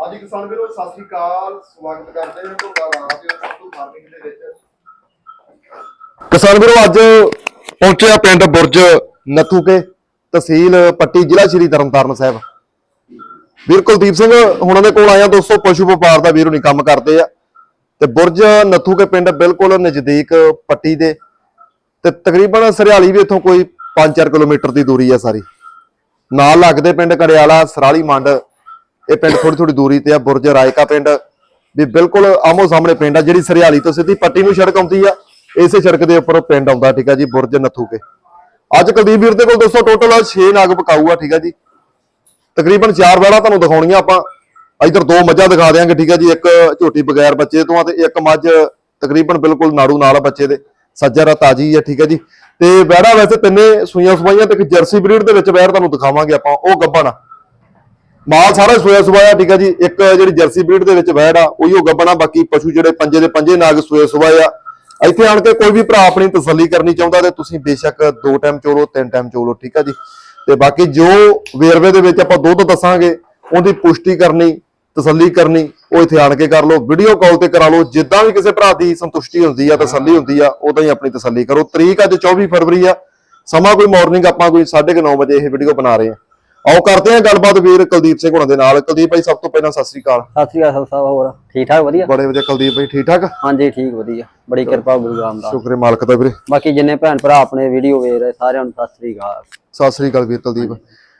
ਹਾਂਜੀ ਕਿਸਾਨ ਵੀਰੋ, ਸਤਿ ਸ੍ਰੀ ਅਕਾਲ। ਸਵਾਗਤ ਕਰਦੇ ਹਾਂ ਤੁਹਾਡਾ ਰਾਜ ਸੰਧੂ ਫਾਰਮਿੰਗ ਦੇ ਵਿੱਚ। ਕਿਸਾਨ ਵੀਰੋ, ਅੱਜ ਪਹੁੰਚਿਆ ਪਿੰਡ ਬੁਰਜ ਨਥੂਕੇ ਤਹਿਸੀਲ ਪੱਟੀ, ਜ਼ਿਲ੍ਹਾ ਸ਼੍ਰੀ ਤਰਨਤਾਰਨ ਸਾਹਿਬ। ਵੀਰ ਕੁਲਦੀਪ ਸਿੰਘ, ਹੁਣਾਂ ਦੇ ਕੋਲ ਆਇਆ ਦੋਸਤੋ, ਪਸ਼ੂ ਵਪਾਰ ਦਾ ਵੀਰੋ ਹੁਣੀ ਕੰਮ ਕਰਦੇ ਆ। ਤੇ ਬੁਰਜ ਨਥੂਕੇ ਪਿੰਡ ਬਿਲਕੁਲ ਨਜ਼ਦੀਕ ਪੱਟੀ ਦੇ। ਤੇ ਤਕਰੀਬਨ ਸਰਿਆਲੀ ਵੀ ਇੱਥੋਂ ਕੋਈ 5-4 ਕਿਲੋਮੀਟਰ ਦੀ ਦੂਰੀ ਆ ਸਾਰੀ। ਨਾਲ ਲੱਗਦੇ ਪਿੰਡ ਕੜਿਆਲਾ, ਸਰਾਲੀ ਮੰਡ ਇਹ ਪਿੰਡ ਥੋੜੀ ਥੋੜੀ ਦੂਰੀ ਤੇ ਆ, ਬੁਰਜ, ਰਾਇਕਾ ਪਿੰਡ। ਵੀ ਬਿਲਕੁਲ ਆਮੋ ਸਾਹਮਣੇ ਪਿੰਡ ਆ, ਜਿਹੜੀ ਸਰਿਆਲੀ ਤੋਂ ਸਿੱਧੀ ਪੱਟੀ ਨੂੰ ਸੜਕ ਆਉਂਦੀ ਆ, ਇਸੇ ਸੜਕ ਦੇ ਉੱਪਰ ਪਿੰਡ ਆਉਂਦਾ, ਠੀਕ ਆ ਜੀ, ਬੁਰਜ ਨਥੂਕੇ। ਅੱਜ ਕੁਲਦੀਪ ਵੀਰ ਦੇ ਕੋਲ ਦੋਸਤੋ ਟੋਟਲ 6 ਨਾਗ ਪਕਾਊ ਆ, ਠੀਕ ਆ ਜੀ। ਤਕਰੀਬਨ 4 ਵੈੜਾ ਤੁਹਾਨੂੰ ਦਿਖਾਉਣੀਆਂ ਆਪਾਂ। ਇਧਰ ਦੋ ਮੱਝਾਂ ਦਿਖਾ ਦਿਆਂਗੇ, ਠੀਕ ਆ ਜੀ, ਇੱਕ ਝੋਟੀ ਬਗੈਰ ਬੱਚੇ ਤੋਂ ਆ ਤੇ ਇੱਕ ਮੱਝ ਤਕਰੀਬਨ ਬਿਲਕੁਲ ਨਾੜੂ ਨਾਲ ਬੱਚੇ ਦੇ। ਸੱਜਰ ਆ, ਤਾਜੀ ਆ, ਠੀਕ ਆ ਜੀ। ਤੇ ਵੈੜਾ ਵੈਸੇ ਤਿੰਨੇ ਸੂਈਆਂ ਸਵਾਈਆਂ ਤੇ ਇੱਕ ਜਰਸੀ ਬਰੀਡ ਦੇ ਵਿੱਚ ਵੈੜ ਤੁਹਾਨੂੰ ਦਿਖਾਵਾਂਗੇ ਆਪਾਂ, ਉਹ ਗੱਭਣ ਆ। ਮਾਲ ਸਾਰਾ ਸੋਇਆ ਸੁਬਾਇਆ ਠੀਕ ਆ ਜੀ। ਇੱਕ ਜਿਹੜੀ ਜਰਸੀ ਬਰੀਡ ਦੇ ਵਿੱਚ ਵੈੜ ਆ, ਉਹੀ ਉਹ ਗੱਭਣਾ ਬਾਕੀ ਪਸ਼ੂ ਜਿਹੜੇ ਪੰਜੇ ਦੇ ਪੰਜੇ ਨਾਗ ਸੋਇਆ ਸੁਬਾਇਆ ਇੱਥੇ ਆਣ ਕੇ ਕੋਈ ਵੀ ਭਰਾ ਆਪਣੀ ਤਸੱਲੀ ਕਰਨੀ ਚਾਹੁੰਦਾ ਤੇ ਤੁਸੀਂ ਬੇਸ਼ੱਕ ਦੋ ਟਾਈਮ ਚੋਲੋ, ਤਿੰਨ ਟਾਈਮ ਚੋਲੋ, ਠੀਕ ਆ ਜੀ। ਤੇ ਬਾਕੀ ਜੋ ਵੇਰਵੇ ਦੇ ਵਿੱਚ ਆਪਾਂ ਦੁੱਧ ਦੱਸਾਂਗੇ, ਉਹਦੀ ਪੁਸ਼ਟੀ ਕਰਨੀ, ਤਸੱਲੀ ਕਰਨੀ, ਉਹ ਇੱਥੇ ਆਣ ਕੇ ਕਰ ਲਓ। ਵੀਡੀਓ ਕਾਲ ਤੇ ਕਰਾ ਲਓ। ਜਿੱਦਾਂ ਵੀ ਕਿਸੇ ਭਰਾ ਦੀ ਸੰਤੁਸ਼ਟੀ ਹੁੰਦੀ ਆ, ਤਸੱਲੀ ਹੁੰਦੀ ਆ, ਉਦਾਂ ਹੀ ਆਪਣੀ ਤਸੱਲੀ ਕਰੋ। ਤਰੀਕ ਅੱਜ 24 ਫਰਵਰੀ ਆ। ਸਮਾਂ ਕੋਈ ਮਾਰਨਿੰਗ ਆਪਾਂ ਕੋਈ 9:30 ਵਜੇ ਇਹ ਵੀਡੀਓ ਬਣਾ ਰਹੇ ਆ। ਆਓ ਕਰਦੇ ਹਾਂ ਗੱਲਬਾਤ ਵੀਰ ਕੁਲਦੀਪ ਸਿੰਘ ਹੁਣਾਂ ਦੇ ਨਾਲ। ਕੁਲਦੀਪ ਭਾਈ ਸਭ ਤੋਂ ਪਹਿਲਾਂ ਸਤਿ ਸ੍ਰੀ ਅਕਾਲ। ਸਤਿ ਸ੍ਰੀ ਅਕਾਲ ਸਾਹਿਬ ਹੋਰ? ਠੀਕ ਠਾਕ ਵਧੀਆ? ਬੜੇ ਵਧੀਆ ਕੁਲਦੀਪ ਭਾਈ ਠੀਕ ਠਾਕ? ਹਾਂਜੀ ਠੀਕ ਵਧੀਆ। ਬੜੀ ਕਿਰਪਾ ਗੁਰੂ ਰਾਮਦਾਸ ਸ਼ੁਕਰ ਹੈ ਮਾਲਕ ਦਾ ਵੀਰੇ। ਬਾਕੀ ਜਿੰਨੇ ਭੈਣ ਭਰਾ ਆਪਣੇ ਵੀਡੀਓ ਵੇਖ ਰਹੇ ਸਾਰਿਆਂ ਨੂੰ ਸਤਿ ਸ੍ਰੀ ਅਕਾਲ। ਸਤਿ ਸ੍ਰੀ ਅਕਾਲ ਵੀਰ ਕੁਲਦੀਪ।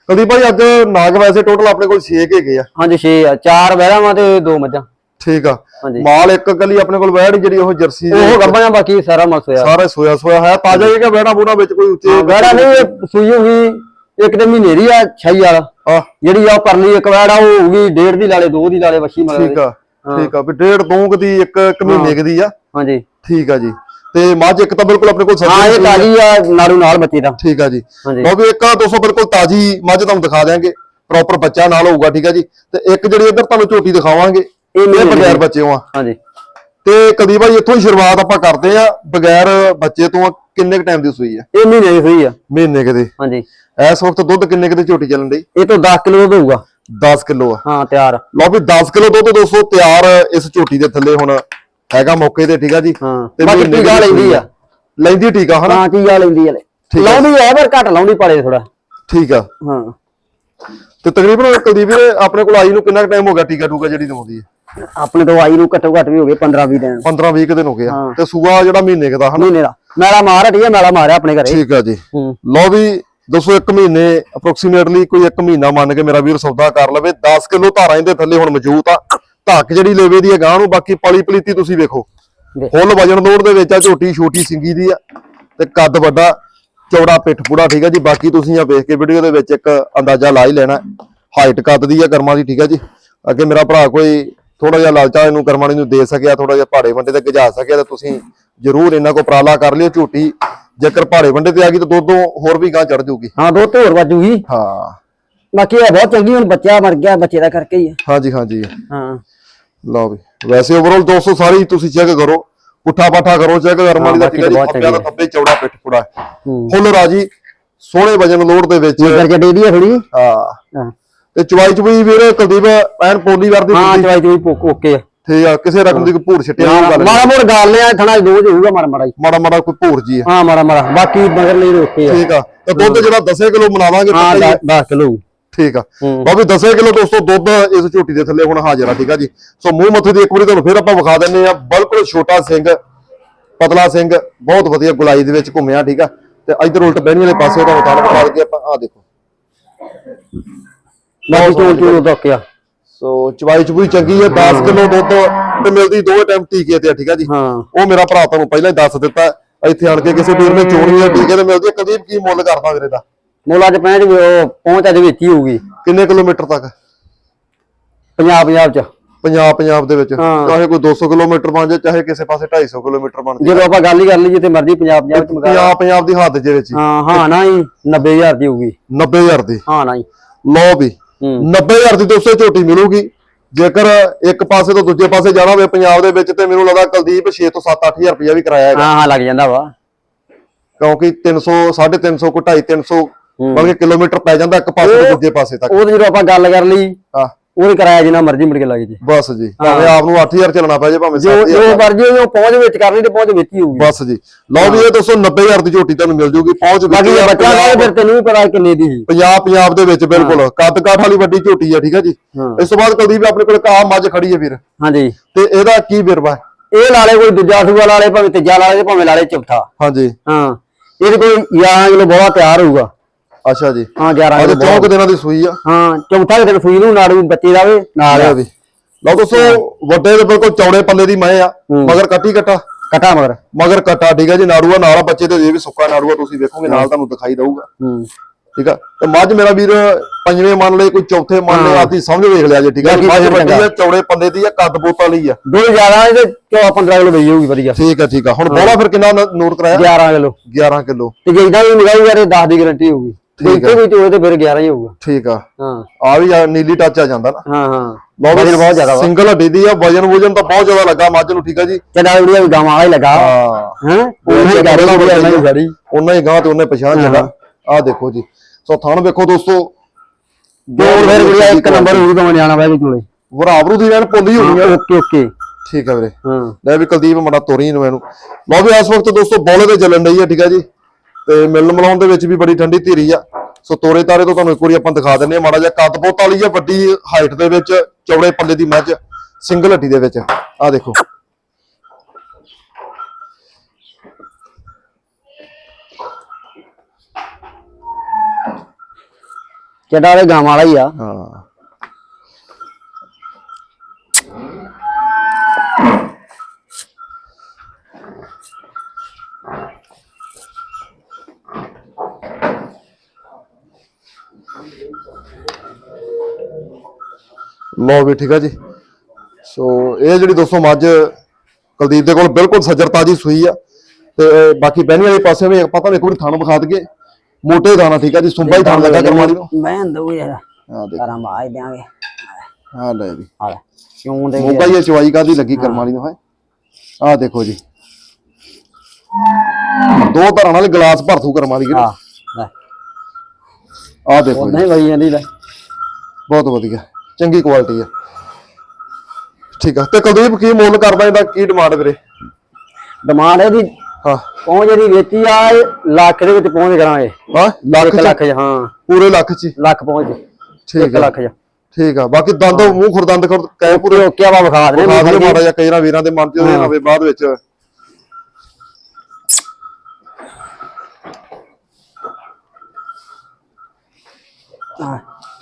ਕੁਲਦੀਪ ਭਾਈ ਅੱਜ ਨਾਗ ਵੈਸੇ ਟੋਟਲ ਆਪਣੇ ਕੋਲ 6 ਹੈਗੇ ਆ। ਹਾਂਜੀ ਛੇ ਆ। ਚਾਰ ਬਹਿਰਾਵਾਂ ਤੇ ਦੋ ਮੱਝਾਂ। ਠੀਕ ਆ। ਮਾਲ ਇੱਕ ਕੱਲੀ ਆਪਣੇ ਕੋਲ ਵੈੜ ਜਿਹੜੀ ਉਹ ਜਰਸੀ ਉਹ ਗੱਬਾਂ ਬਾਕੀ ਸਾਰਾ ਮਸ ਹੋਇਆ। ਸਾਰਾ ਸੋਇਆ ਸੋਇਆ ਹੈ। ਤਾਜ਼ਾ ਹੀ ਕਿ ਵੈੜਾ ਬੂੜਾ ਵਿੱਚ ਕੋਈ ਉੱਚੇ ਬਹਿਰਾ ਨਹੀਂ ਸੂਈ ਹੋਗੀ ਇੱਕ ਤੇ ਮਹੀਨੇ ਦੀ ਆ ਛਈ ਵਾਲਾ। ਆ। ਜਿਹੜੀ ਆ ਉਹ ਪਰਲੀ ਇੱਕ ਵੈੜਾ ਉਹ ਹੋਊਗੀ ਡੇਢ ਦੀ ਲਾਲੇ ਦੋ ਦੀ ਲਾਲੇ ਵੱਛੀ ਮਗਰ ਠੀਕ ਆ ਠੀਕ ਆ ਵੀ ਡੇਢ ਦੋ ਕੁ ਦੀ ਇੱਕ ਇੱਕ ਮਹੀਨੇ ਕੁ ਦੀ ਆ। ਹਾਂਜੀ। ਠੀਕ ਆ ਜੀ। ਤੇ ਮੱਝ ਇੱਕ ਤਾਂ ਬਿਲਕੁਲ ਆਪਣੇ ਕੋਲ ਹਾਂ ਸੱਜੀ ਇਹ ਤਾਜੀ ਆ ਨਾੜੂ ਨਾਲ ਬੱਚੇ ਦਾ ਠੀਕ ਆ ਜੀ। ਲਓ ਵੀ ਇੱਕ ਆ 200 ਬਿਲਕੁਲ ਤਾਜੀ ਮੱਝ ਤੁਹਾਨੂੰ ਦਿਖਾ ਦਿਆਂਗੇ। ਪ੍ਰੋਪਰ ਬੱਚਾ ਨਾਲ ਹੋਊਗਾ ਠੀਕ ਆ ਜੀ। ਤੇ ਇੱਕ ਜਿਹੜੀ ਇੱਧਰ ਤੁਹਾਨੂੰ ਝੋਟੀ ਦਿਖਾਵਾਂਗੇ ਇਹ ਬਗੈਰ ਦੀ। ਬੱਚਿਓ ਆ। ਹਾਂਜੀ। ਤੇ ਕਦੀ ਭਾਈ ਇੱਥੋਂ ਹੀ ਸ਼ੁਰੂਆਤ ਆਪਾਂ ਕਰਦੇ ਆ ਬਗੈਰ ਬੱਚੇ ਤੋਂ ਆ, ਕਿੰਨੇ ਕ ਟਾਈਮ ਦੀ ਸੂਈ ਆ? ਇਹ ਮਹੀਨੇ ਦੀ ਸੂਈ ਆ। ਮਹੀਨੇ ਕਿਤੇ ਹਾਂਜੀ। ਇਸ ਵਕਤ ਦੁੱਧ ਕਿੰਨੇ ਕਿਤੇ ਝੋਟੀ ਚੱਲਣ ਡਈ? ਇਹ ਤੋਂ 10 ਕਿਲੋ ਦੁੱਧ ਹੋਊਗਾ। 10 ਕਿਲੋ ਆ। ਹਾਂ ਤਿਆਰ। ਲਓ ਵੀ 10 ਕਿਲੋ ਦੁੱਧ ਦੋਸਤੋ ਤਿਆਰ ਇਸ ਝੋਟੀ ਦੇ ਥੱਲੇ ਹੁਣ ਹੈਗਾ ਮੌਕੇ ਤੇ ਠੀਕ ਆ ਜੀ? ਹਾਂ। ਤੇ ਬਾਕੀ ਟੀਕਾ ਦੀ ਲੈਂਦੀ ਆ। ਲੈਂਦੀ ਠੀਕ ਆ ਹਨਾ? ਹਾਂ ਟੀਕਾ ਲੈਂਦੀ ਆ। ਲੈ। ਲਾਉਂਦੀ ਆ ਪਰ ਘੱਟ ਲਾਉਂਦੀ ਪਾਲੇ ਥੋੜਾ ਠੀਕ ਆ। ਹਾਂ। ਤੇ ਤਕਰੀਬਨ ਕੁਲਦੀਪ ਵੀਰੇ ਆਪਣੇ ਕੋਲ ਆਈ ਨੂੰ ਕਿੰਨਾ ਟਾਈਮ ਹੋ ਗਿਆ ਟੀਕਾ ਟੂਕਾ ਜਿਹੜੀ ਦਵਾਉਂਦੀ ਹੈ ਆਪਣੇ ਤੋਂ ਆਈ ਨੂੰ ਘੱਟੋ ਘੱਟ ਵੀ ਹੋ ਗਏ 15 20 ਦਿਨ। 15 20 ਦਿਨ ਹੋ ਗਏ ਹਾਂ। ਤੇ ਸੂਆ ਜਿਹੜਾ ਮਹੀਨੇ ਦਾ ਹਨਾ? ਮਹੀਨੇ ਦਾ। ਮੈਲਾ ਮਾਰ ਹਟੀ ਆ ਮੈਲਾ ਮਾਰਿਆ ਆਪਣੇ ਘਰੇ। ਠੀਕ ਆ ਜੀ। ਹੂੰ। ਲਓ ਵੀ ਦੋਸਤੋ ਇੱਕ ਮਹੀਨੇ ਅਪਰੋਕਸੀਮੇਟਲੀ ਕੋਈ ਇੱਕ ਮਹੀਨਾ ਮੰਨ ਕੇ ਮੇਰਾ ਵੀਰ ਸੌਦਾ ਕਰ ਲਵੇ 10 ਕਿਲੋ ਧਾਰਾਂ ਇਹਦੇ ਥੱਲੇ ਹੁਣ ਮੌਜੂਦ ਆ। ਧੱਕ ਜਿਹੜੀ ਲੇਵੇ ਦੀ ਹੈ ਗਾਂ ਨੂੰ ਬਾਕੀ ਪਲੀ ਪਲੀਤੀ ਤੁਸੀਂ ਵੇਖੋ। ਫੁੱਲ ਵਜਨ ਲੋੜ ਦੇ ਵਿੱਚ ਆ ਝੋਟੀ ਛੋਟੀ ਸਿੰਗੀ ਦੀ ਆ ਤੇ ਕੱਦ ਵੱਡਾ ਚੌੜਾ ਪਿੱਠ ਪੂੜਾ ਠੀਕ ਆ ਜੀ। ਬਾਕੀ ਤੁਸੀਂ ਆ ਵੇਖ ਕੇ ਵੀਡੀਓ ਦੇ ਵਿੱਚ ਇੱਕ ਅੰਦਾਜ਼ਾ ਲਾ ਹੀ ਲੈਣਾ। ਹਾਈਟ ਕੱਦ ਦੀ ਆ ਕਰਮਾਂ ਦੀ ਠੀਕ ਆ ਜੀ। ਅੱਗੇ ਮੇਰਾ ਭਰਾ ਕੋਈ ਥੋੜਾ ਜਿਹਾ ਲਾਲਚਾ ਇਹਨੂੰ ਕਰਮਾਂ ਨੂੰ ਦੇ ਸਕਿਆ ਥੋੜਾ ਜਿਹਾ ਪਹਾੜੇ ਵੰਡੇ ਤੇ ਗਜਾ ਸਕਿਆ ਤਾਂ ਤੁਸੀਂ ਜ਼ਰੂਰ ਇਹਨਾਂ ਕੋ ਉਪਰਾਲਾ ਕਰ ਲਿਓ। ਝੋਟੀ ਜੇਕਰ ਪਹਾੜੇ ਵੰਡੇ ਤੇ ਆ ਗਈ ਤਾਂ ਦੁੱਧੋਂ ਹੋਰ ਵੀ ਗਾਂ ਚੜ ਜਾਊਗੀ ਹਾਂ ਦੋ ਹੋਰ ਵੱਜੂਗੀ ਹਾਂ। ਬਾਕੀ ਇਹ ਬਹੁਤ ਚੰਗੀ ਹੁਣ ਬੱਚਾ ਮਰ ਗਿਆ ਬੱਚੇ ਦਾ ਕਰਕੇ ਹੀ ਆ। ਹਾਂਜੀ ਹਾਂਜੀ। ਹਾਂ। ਲਓ ਵੀ ਵੈਸੇ ਓਵਰਆਲ 200 ਸਾਰੀ ਤੁਸੀਂ ਚੈੱਕ ਕਰੋ ਪੁੱਠਾ ਪਾਠਾ ਕਰੋ ਚੈੱਕ ਕਰਮ ਵਾਲੀ ਦਾ ਠੀਕ ਹੈ ਜੀ ਖੱਬਿਆਂ ਦਾ ਖੱਬੇ ਚੌੜਾ ਪਿੱਠ ਪੂੜਾ ਹੂੰ। ਫੁੱਲ ਰਾਜੀ ਸੋਹਣੇ ਵਜਨ ਲੋਡ ਦੇ ਵਿੱਚ। ਇਹ ਕਰਕੇ ਦੇ ਦੀ ਥੋੜੀ ਹਾਂ। ਹਾਂ। ਤੇ ਚਵਾਈ ਚਵਾਈ ਵੀਰ ਕੁਲਦੀਪ ਐਨ ਪੋਲੀ ਵਰਦੀ ਹਾਂ ਚਵਾਈ ਚਵਾਈ ਓਕੇ ਆ। ਠੀਕ ਆ ਕਿਸੇ ਰਕਮ ਦੀ ਕੋਈ ਭੂਰ ਛਿੱਟਿਆ ਨਹੀਂ ਗੱਲ ਮਾੜਾ ਮੋੜ ਗਾਲ ਲਿਆ ਥਣਾ ਦੋਜ ਹੋਊਗਾ ਮਾੜਾ ਮਾੜਾ ਹੀ। ਮਾੜਾ ਮਾੜਾ ਕੋਈ ਭੂਰ ਜੀ ਆ। ਹਾਂ ਮਾੜਾ ਮਾੜਾ। ਬਾਕੀ ਮਗਰ ਲਈ ਆ। ਠੀਕ ਆ। ਤੇ ਦੁੱਧ ਜਿਹੜਾ 10 ਕਿਲੋ ਬਣਾਵਾਂਗੇ ਹਾਂ ਪੱਕਾ ਹੀ ਆ। 10 ਕਿਲੋ। ਠੀਕ ਆ। ਬਾਬੀ 10 ਕਿਲੋ ਦੋਸਤੋ ਦੁੱਧ ਇਸ ਝੋਟੀ ਦੇ ਥੱਲੇ ਹੁਣ ਹਾਜ਼ਰ ਆ ਠੀਕ ਆ ਜੀ। ਸੋ ਮੂੰਹ ਮੱਥੇ ਦੀ ਇੱਕ ਵਾਰੀ ਤੁਹਾਨੂੰ ਫਿਰ ਆਪਾਂ ਵਿਖਾ ਦਿੰਨੇ ਆ ਬਿਲਕੁਲ ਛੋਟਾ ਸਿੰਘ ਪਤਲਾ ਸਿੰਘ ਬਹੁਤ ਵਧੀਆ ਗੁਲਾਈ ਦੇ ਵਿੱਚ ਘੁੰਮਿਆ ਠੀਕ ਆ। ਤੇ ਇਧਰ ਉਲਟ ਬਹਿਣੀ ਵਾਲੇ ਪਾਸੇ ਤਾਂ ਵਿਖਾ ਦਈਏ ਆਪਾਂ ਆ ਦੇਖੋ। ਬਾਕੀ ਚੋਲ ਚੋਲ ਓਕੇ ਆ ਸੋ ਚਵਾਈ ਚਬੂਈ ਚੰਗੀ ਹੈ 10 ਕਿਲੋ ਦੁੱਧ ਤੇ ਮਿਲਦੀ ਦੋ ਟਾਈਮ ਟੀਕੇ ਤੇ ਆ, ਠੀਕ ਆ ਜੀ? ਹਾਂ। ਉਹ ਮੇਰਾ ਭਰਾ ਤੁਹਾਨੂੰ ਪਹਿਲਾਂ ਹੀ ਦੱਸ ਦਿੱਤਾ ਇੱਥੇ ਆਣ ਕੇ ਕਿਸੇ ਵੀਰ ਨੇ ਚੋਣੀ ਹੈ ਟੀਕੇ ਤੇ ਮਿਲਦੀ ਕਦੀਪ ਕੀ ਮੁੱਲ ਕਰਦਾ ਵੀਰੇ ਦਾ ਮੁੱਲ ਅੱਜ ਪਹੁੰਚ ਉਹ ਪਹੁੰਚ ਅੱਜ ਵਿੱਚ ਹੀ ਹੋਊਗੀ। ਕਿੰਨੇ ਕਿਲੋਮੀਟਰ ਤੱਕ? ਪੰਜਾਬ ਪੰਜਾਬ ਚ। ਪੰਜਾਬ ਪੰਜਾਬ ਦੇ ਵਿੱਚ। ਹਾਂ। ਚਾਹੇ ਕੋਈ 200 ਕਿਲੋਮੀਟਰ ਬਣ ਜਾਏ ਚਾਹੇ ਕਿਸੇ ਪਾਸੇ 250 ਕਿਲੋਮੀਟਰ ਬਣ ਜਾਏ। ਜਦੋਂ ਆਪਾਂ ਗੱਲ ਹੀ ਕਰ ਲਈ ਜਿੱਤੇ ਮਰਜ਼ੀ ਪੰਜਾਬ ਪੰਜਾਬ ਚ ਮਗਾ ਪੰਜਾਬ ਪੰਜਾਬ ਦੀ ਹੱਦ ਦੇ ਵਿੱਚ ਹੀ। ਹਾਂ ਹਾਂ ਨਾ ਹੀ 90000 ਦੀ ਹੋਊਗੀ। 90000 ਦੀ। ਹਾਂ ਨਾ ਹੀ। ਲਓ ਵੀ। 90000 ਦੀ ਦੋਸਤੋ ਝੋਟੀ ਮਿਲੂਗੀ। ਜੇਕਰ ਇੱਕ ਪਾਸੇ ਤੋਂ ਦੂਜੇ ਪਾਸੇ ਜਾਣਾ ਹੋਵੇ ਪੰਜਾਬ ਦੇ ਵਿੱਚ ਤੇ ਮੈਨੂੰ ਲੱਗਦਾ ਕੁਲਦੀਪ 6 ਤੋਂ 7-8000 ਰੁਪਇਆ ਵੀ ਕਿਰਾਇਆ ਹੈਗਾ। ਹਾਂ ਹਾਂ ਲੱਗ ਜਾਂਦਾ ਵਾ। ਕਿਉਂਕਿ 300 350 ਕੋ 250 300 ਹੂੰ। ਬਲਕਿ ਕਿਲੋਮੀਟਰ ਪੈ ਜਾਂਦਾ ਇੱਕ ਪਾਸੇ ਤੋਂ ਦੂਜੇ ਪਾਸੇ ਤੱਕ। ਉਹ ਜਦੋਂ ਆਪਾਂ ਗੱਲ ਕਰ ਲਈ ਹਾਂ। ਉਹਦੇ ਕਿਰਾਇਆ ਜਿੰਨਾ ਮਰਜ਼ੀ ਮੁੜ ਕੇ ਲੱਗ ਜੇ। ਬਸ ਜੀ ਭਾਵੇਂ ਆਪ ਨੂੰ 8000 ਚੱਲਣਾ ਪੈ ਜੇ ਭਾਵੇਂ ਜੋ 7000 ਜੋ ਮਰਜ਼ੀ ਉਹ ਪਹੁੰਚ ਵਿੱਚ ਕਰਨੀ ਤੇ ਪਹੁੰਚ ਵਿੱਚ ਹੀ ਹੋਊਗੀ। ਬਸ ਜੀ। ਲਓ ਵੀ ਇਹ ਦੋਸਤੋ 90000 ਦੀ ਝੋਟੀ ਤੁਹਾਨੂੰ ਮਿਲ ਜੂਗੀ ਪਹੁੰਚ ਬਾਕੀ ਜੇ ਆ। ਬੱਚਾ ਦਾ ਫਿਰ ਤੈਨੂੰ ਵੀ ਪਤਾ ਕਿੰਨੇ ਦੀ ਸੀ। ਪੰਜਾਬ ਪੰਜਾਬ ਦੇ ਵਿੱਚ ਬਿਲਕੁਲ। ਕੱਦ ਕਾਠ ਵਾਲੀ ਵੱਡੀ ਝੋਟੀ ਆ ਠੀਕ ਹੈ ਜੀ। ਇਸ ਤੋਂ ਬਾਅਦ ਕੁਲਦੀਪ ਆਪਣੇ ਕੋਲ ਕਾ ਮੱਝ ਖੜੀ ਹੈ ਵੀਰ। ਹਾਂਜੀ। ਤੇ ਇਹਦਾ ਕੀ ਬਿਰਵਾ ਹੈ? ਇਹ ਲਾਲੇ ਕੋਈ ਦੂਜਾ ਸੂਆ ਲਾਲੇ ਭਾਵੇਂ ਤੀਜਾ ਲਾਲੇ ਤੇ ਭਾਵੇਂ ਲਾਲੇ ਚੌਥਾ। ਹਾਂਜੀ। ਹਾਂ। ਇਹਦੇ ਕੋਈ 11 ਕਿਲੋ ਬਹੁਤ ਤਿਆਰ ਹੋਊਗਾ। ਅੱਛਾ ਜੀ। ਹਾਂ 11 ਅੱਜ ਚੌਂਕ ਦਿਨਾਂ ਦੀ ਸੂਈ ਆ। ਹਾਂ ਚੌਥਾ ਦਿਨ ਸੂਈ ਨੂੰ ਨਾੜੂ ਬੱਚੇ ਦਾ ਵੀ ਨਾਲ ਆ ਵੀ। ਲਓ ਦੋਸਤੋ ਵੱਡੇ ਦੇ ਬਿਲਕੁਲ ਚੌੜੇ ਪੱਲੇ ਦੀ ਮੈਂ ਆ। ਮਗਰ ਕੱਟੀ ਕੱਟਾ। ਕਟਾ ਮਗਰ। ਮਗਰ ਕੱਟਾ ਠੀਕ ਹੈ ਜੀ ਨਾੜੂਆ ਨਾਲ ਬੱਚੇ ਤੇ ਇਹ ਵੀ ਸੁੱਕਾ ਨਾੜੂਆ ਤੁਸੀਂ ਵੇਖੋਗੇ ਨਾਲ ਤੁਹਾਨੂੰ ਦਿਖਾਈ ਦਊਗਾ। ਹੂੰ। ਠੀਕ ਆ? ਤੇ ਮੱਝ ਮੇਰਾ ਵੀਰ ਪੰਜਵੇਂ ਮੰਨ ਲਏ ਕੋਈ ਚੌਥੇ ਮੰਨ ਹਾਂ। ਆਦੀ ਸਮਝ ਵੇਖ ਲਿਆ ਜੀ ਠੀਕ ਆ ਮੱਝ ਵੱਡੀ ਆ। ਚੌੜੇ ਪੱਲੇ ਦੀ ਆ ਕੱਦ ਬੋਤਾਂ ਲਈ ਆ। ਦੋ ਜ਼ਿਆਦਾ ਇਹਦੇ 14 15 ਕਿਲੋ ਪਈ ਹੋਊਗੀ ਵਧੀਆ। ਠੀਕ ਆ ਠੀਕ ਆ। ਹੁਣ ਬੋਲਾ ਫਿਰ ਕਿੰਨਾ ਨੋਟ ਕਰਾਇਆ? 11 ਕਿਲੋ। 11 ਕਿਲੋ। ਤੇ ਜੇ ਇਦਾਂ ਵੀ ਨਿਗਾਹੀ ਯਾਰ 10 ਦੀ ਗਾਰੰਟੀ ਹੋਊਗੀ। ਕੋਈ ਵੀ ਹੋਏ ਤੇ ਫਿਰ 11 ਹੀ ਹੋਊਗਾ। ਠੀਕ ਆ। ਹਾਂ। ਆ ਵੀ ਆ ਨੀਲੀ ਟੱਚ ਆ ਜਾਂਦਾ ਨਾ। ਹਾਂ ਹਾਂ। ਵੀ ਵਜਨ ਬਹੁਤ ਜ਼ਿਆਦਾ ਸਿੰਗਲ ਹੱਡੀ ਦੀ ਆ ਵਜਨ ਵਜਨ ਤਾਂ ਬਹੁਤ ਜ਼ਿਆਦਾ ਲੱਗਾ ਮੱਝ ਨੂੰ ਠੀਕ ਆ ਜੀ? ਵੀਡੀਓ ਵੀ ਗਾਵਾਂ ਵਾਲਾ ਹੀ ਲੱਗਾ। ਹਾਂ। ਹੈ? ਉਹ ਹੀ ਗੱਲ ਹੋ ਗਿਆ ਨਹੀਂ ਗੜੀ। ਉਹਨਾਂ ਹੀ ਗਾਂ ਤੇ ਉਹਨੇ ਪਛਾਣ ਜਾਣਾ। ਆ ਦੇਖੋ ਜੀ। ਸੋ ਥਣ ਵੇਖੋ ਦੋਸਤੋ। ਦੋ ਫਿਰ ਵੀਡੀਓ ਇੱਕ ਨੰਬਰ ਹੋਊ ਤਾਂ ਜਾਣਾ ਬਾਈ ਕੋਲੇ। ਵਰਾਬਰੂ ਦੀ ਐਨ ਪੋਲੀ ਹੋਣੀ ਆ ਓਕੇ ਓਕੇ। ਠੀਕ ਆ ਵੀਰੇ। ਹਾਂ। ਲੈ ਵੀ ਕੁਲਦੀਪ ਮੜਾ ਤੋਰੀ ਨੂੰ ਇਹਨੂੰ। ਲਓ ਵੀ ਇਸ ਵਕਤ ਦੋਸਤੋ ਬੋਲੇ ਤੇ ਚੱਲਣ ਡਈ ਆ ਠੀਕ ਆ ਜੀ। ਤੇ ਮਿਲਣ ਮਿਲਾਉਣ ਦੇ ਵਿੱਚ ਵੀ ਬੜੀ ਠੰਡੀ ਧੀਰੀ ਆ। ਸੋ ਤੋਰੇ ਤਾਰੇ ਤੋਂ ਤੁਹਾਨੂੰ ਇੱਕ ਵਾਰੀ ਆਪਾਂ ਦਿਖਾ ਦਿੰਨੇ ਆ ਮਾੜਾ ਜਿਹਾ। ਕੱਦ ਬਹੁਤ ਵਾਲੀ ਆ ਵੱਡੀ ਹਾਈਟ ਦੇ ਵਿੱਚ ਚੌੜੇ ਪੱਲੇ ਦੀ ਮੱਝ ਸਿੰਗਲ ਹੱਡੀ ਦੇ ਵਿੱਚ। ਆ ਦੇਖੋ। ਵਾਲੇ ਗਾਵਾਂ ਵਾਲਾ ਹੀ ਆ। ਹਾਂ। ਲਓ ਵੀ ਠੀਕ ਆ ਜੀ। ਸੋ ਇਹ ਜਿਹੜੀ ਦੋਸਤੋ ਮੱਝ ਕੁਲਦੀਪ ਦੇ ਕੋਲ ਬਿਲਕੁਲ ਸੱਜਰ ਤਾਜੀ ਸੂਈ ਆ। ਤੇ ਬਾਕੀ ਬਹਿਣੀ ਵਾਲੇ ਪਾਸੇ ਵੀ ਆਪਾਂ ਤੁਹਾਨੂੰ ਇੱਕ ਵਾਰੀ ਥਣ ਵਿਖਾ ਦਈਏ। ਮੋਟੇ ਦਾਣਾ ਠੀਕ ਆ ਜੀ ਸੁੰਬਾ ਹੀ ਥਣ ਲੱਗਾ ਕਰਮਾਲੀ ਨੂੰ। ਮੈਂ ਦੋ ਯਾਰ ਆ ਦੇਖ। ਕਰਾਂ ਬਾਜ ਦਿਆਂਗੇ। ਆ ਲੈ ਵੀ ਆ ਲੈ ਕਿਉਂ ਦੇ ਮੋਗਾ ਹੀ ਚਵਾਈ ਕਾਦੀ ਲੱਗੀ ਕਰਮਾਲੀ ਨੂੰ ਹੈ। ਆ ਦੇਖੋ ਜੀ। ਦੋ ਧਰਾਂ ਨਾਲ ਗਲਾਸ ਭਰਥੂ ਕਰਮਾਲੀ ਦੀ ਆ ਲੈ। ਆ ਦੇਖੋ ਨਹੀਂ ਬਈ ਜਾਂਦੀ ਲੈ। ਬਹੁਤ ਵਧੀਆ। ਚੰਗੀ ਕੁਆਲਿਟੀ ਆ। ਠੀਕ ਆ। ਤੇ ਕੁਲਦੀਪ ਕੀ ਮੁੱਲ ਕਰਦਾ ਇਹਦਾ? ਕੀ ਡਿਮਾਂਡ ਵੀਰੇ? ਡਿਮਾਂਡ ਇਹਦੀ ਹਾਂ। ਪਹੁੰਚ ਇਹਦੀ ਵੇਚੀ ਆ ਲੱਖ ਦੇ ਵਿੱਚ ਪਹੁੰਚ ਕਰਾਂਗੇ ਹਾਂ? ਲੱਖ ਚ? ਲੱਖ ਚ ਹਾਂ। ਪੂਰੇ ਲੱਖ ਚ ਹੀ? ਲੱਖ ਪਹੁੰਚ। ਠੀਕ ਆ। ਲੱਖ ਚ। ਠੀਕ ਆ। ਬਾਕੀ ਦੰਦ ਮੂੰਹ ਖੁਰਦੰਦ ਖੁਰ ਕਹਿ ਪੂਰੇ। ਓਕੇ ਆ ਵਿਖਾ ਦੇ ਖਾ ਦੇ ਮਾੜਾ ਜਿਹਾ ਕਈ ਨਾ ਵੀਰਾਂ ਦੇ ਮਨ ਚ ਉਹਦੇ ਹਾਂ। ਨਵੇਂ ਬਾਅਦ ਵਿੱਚ।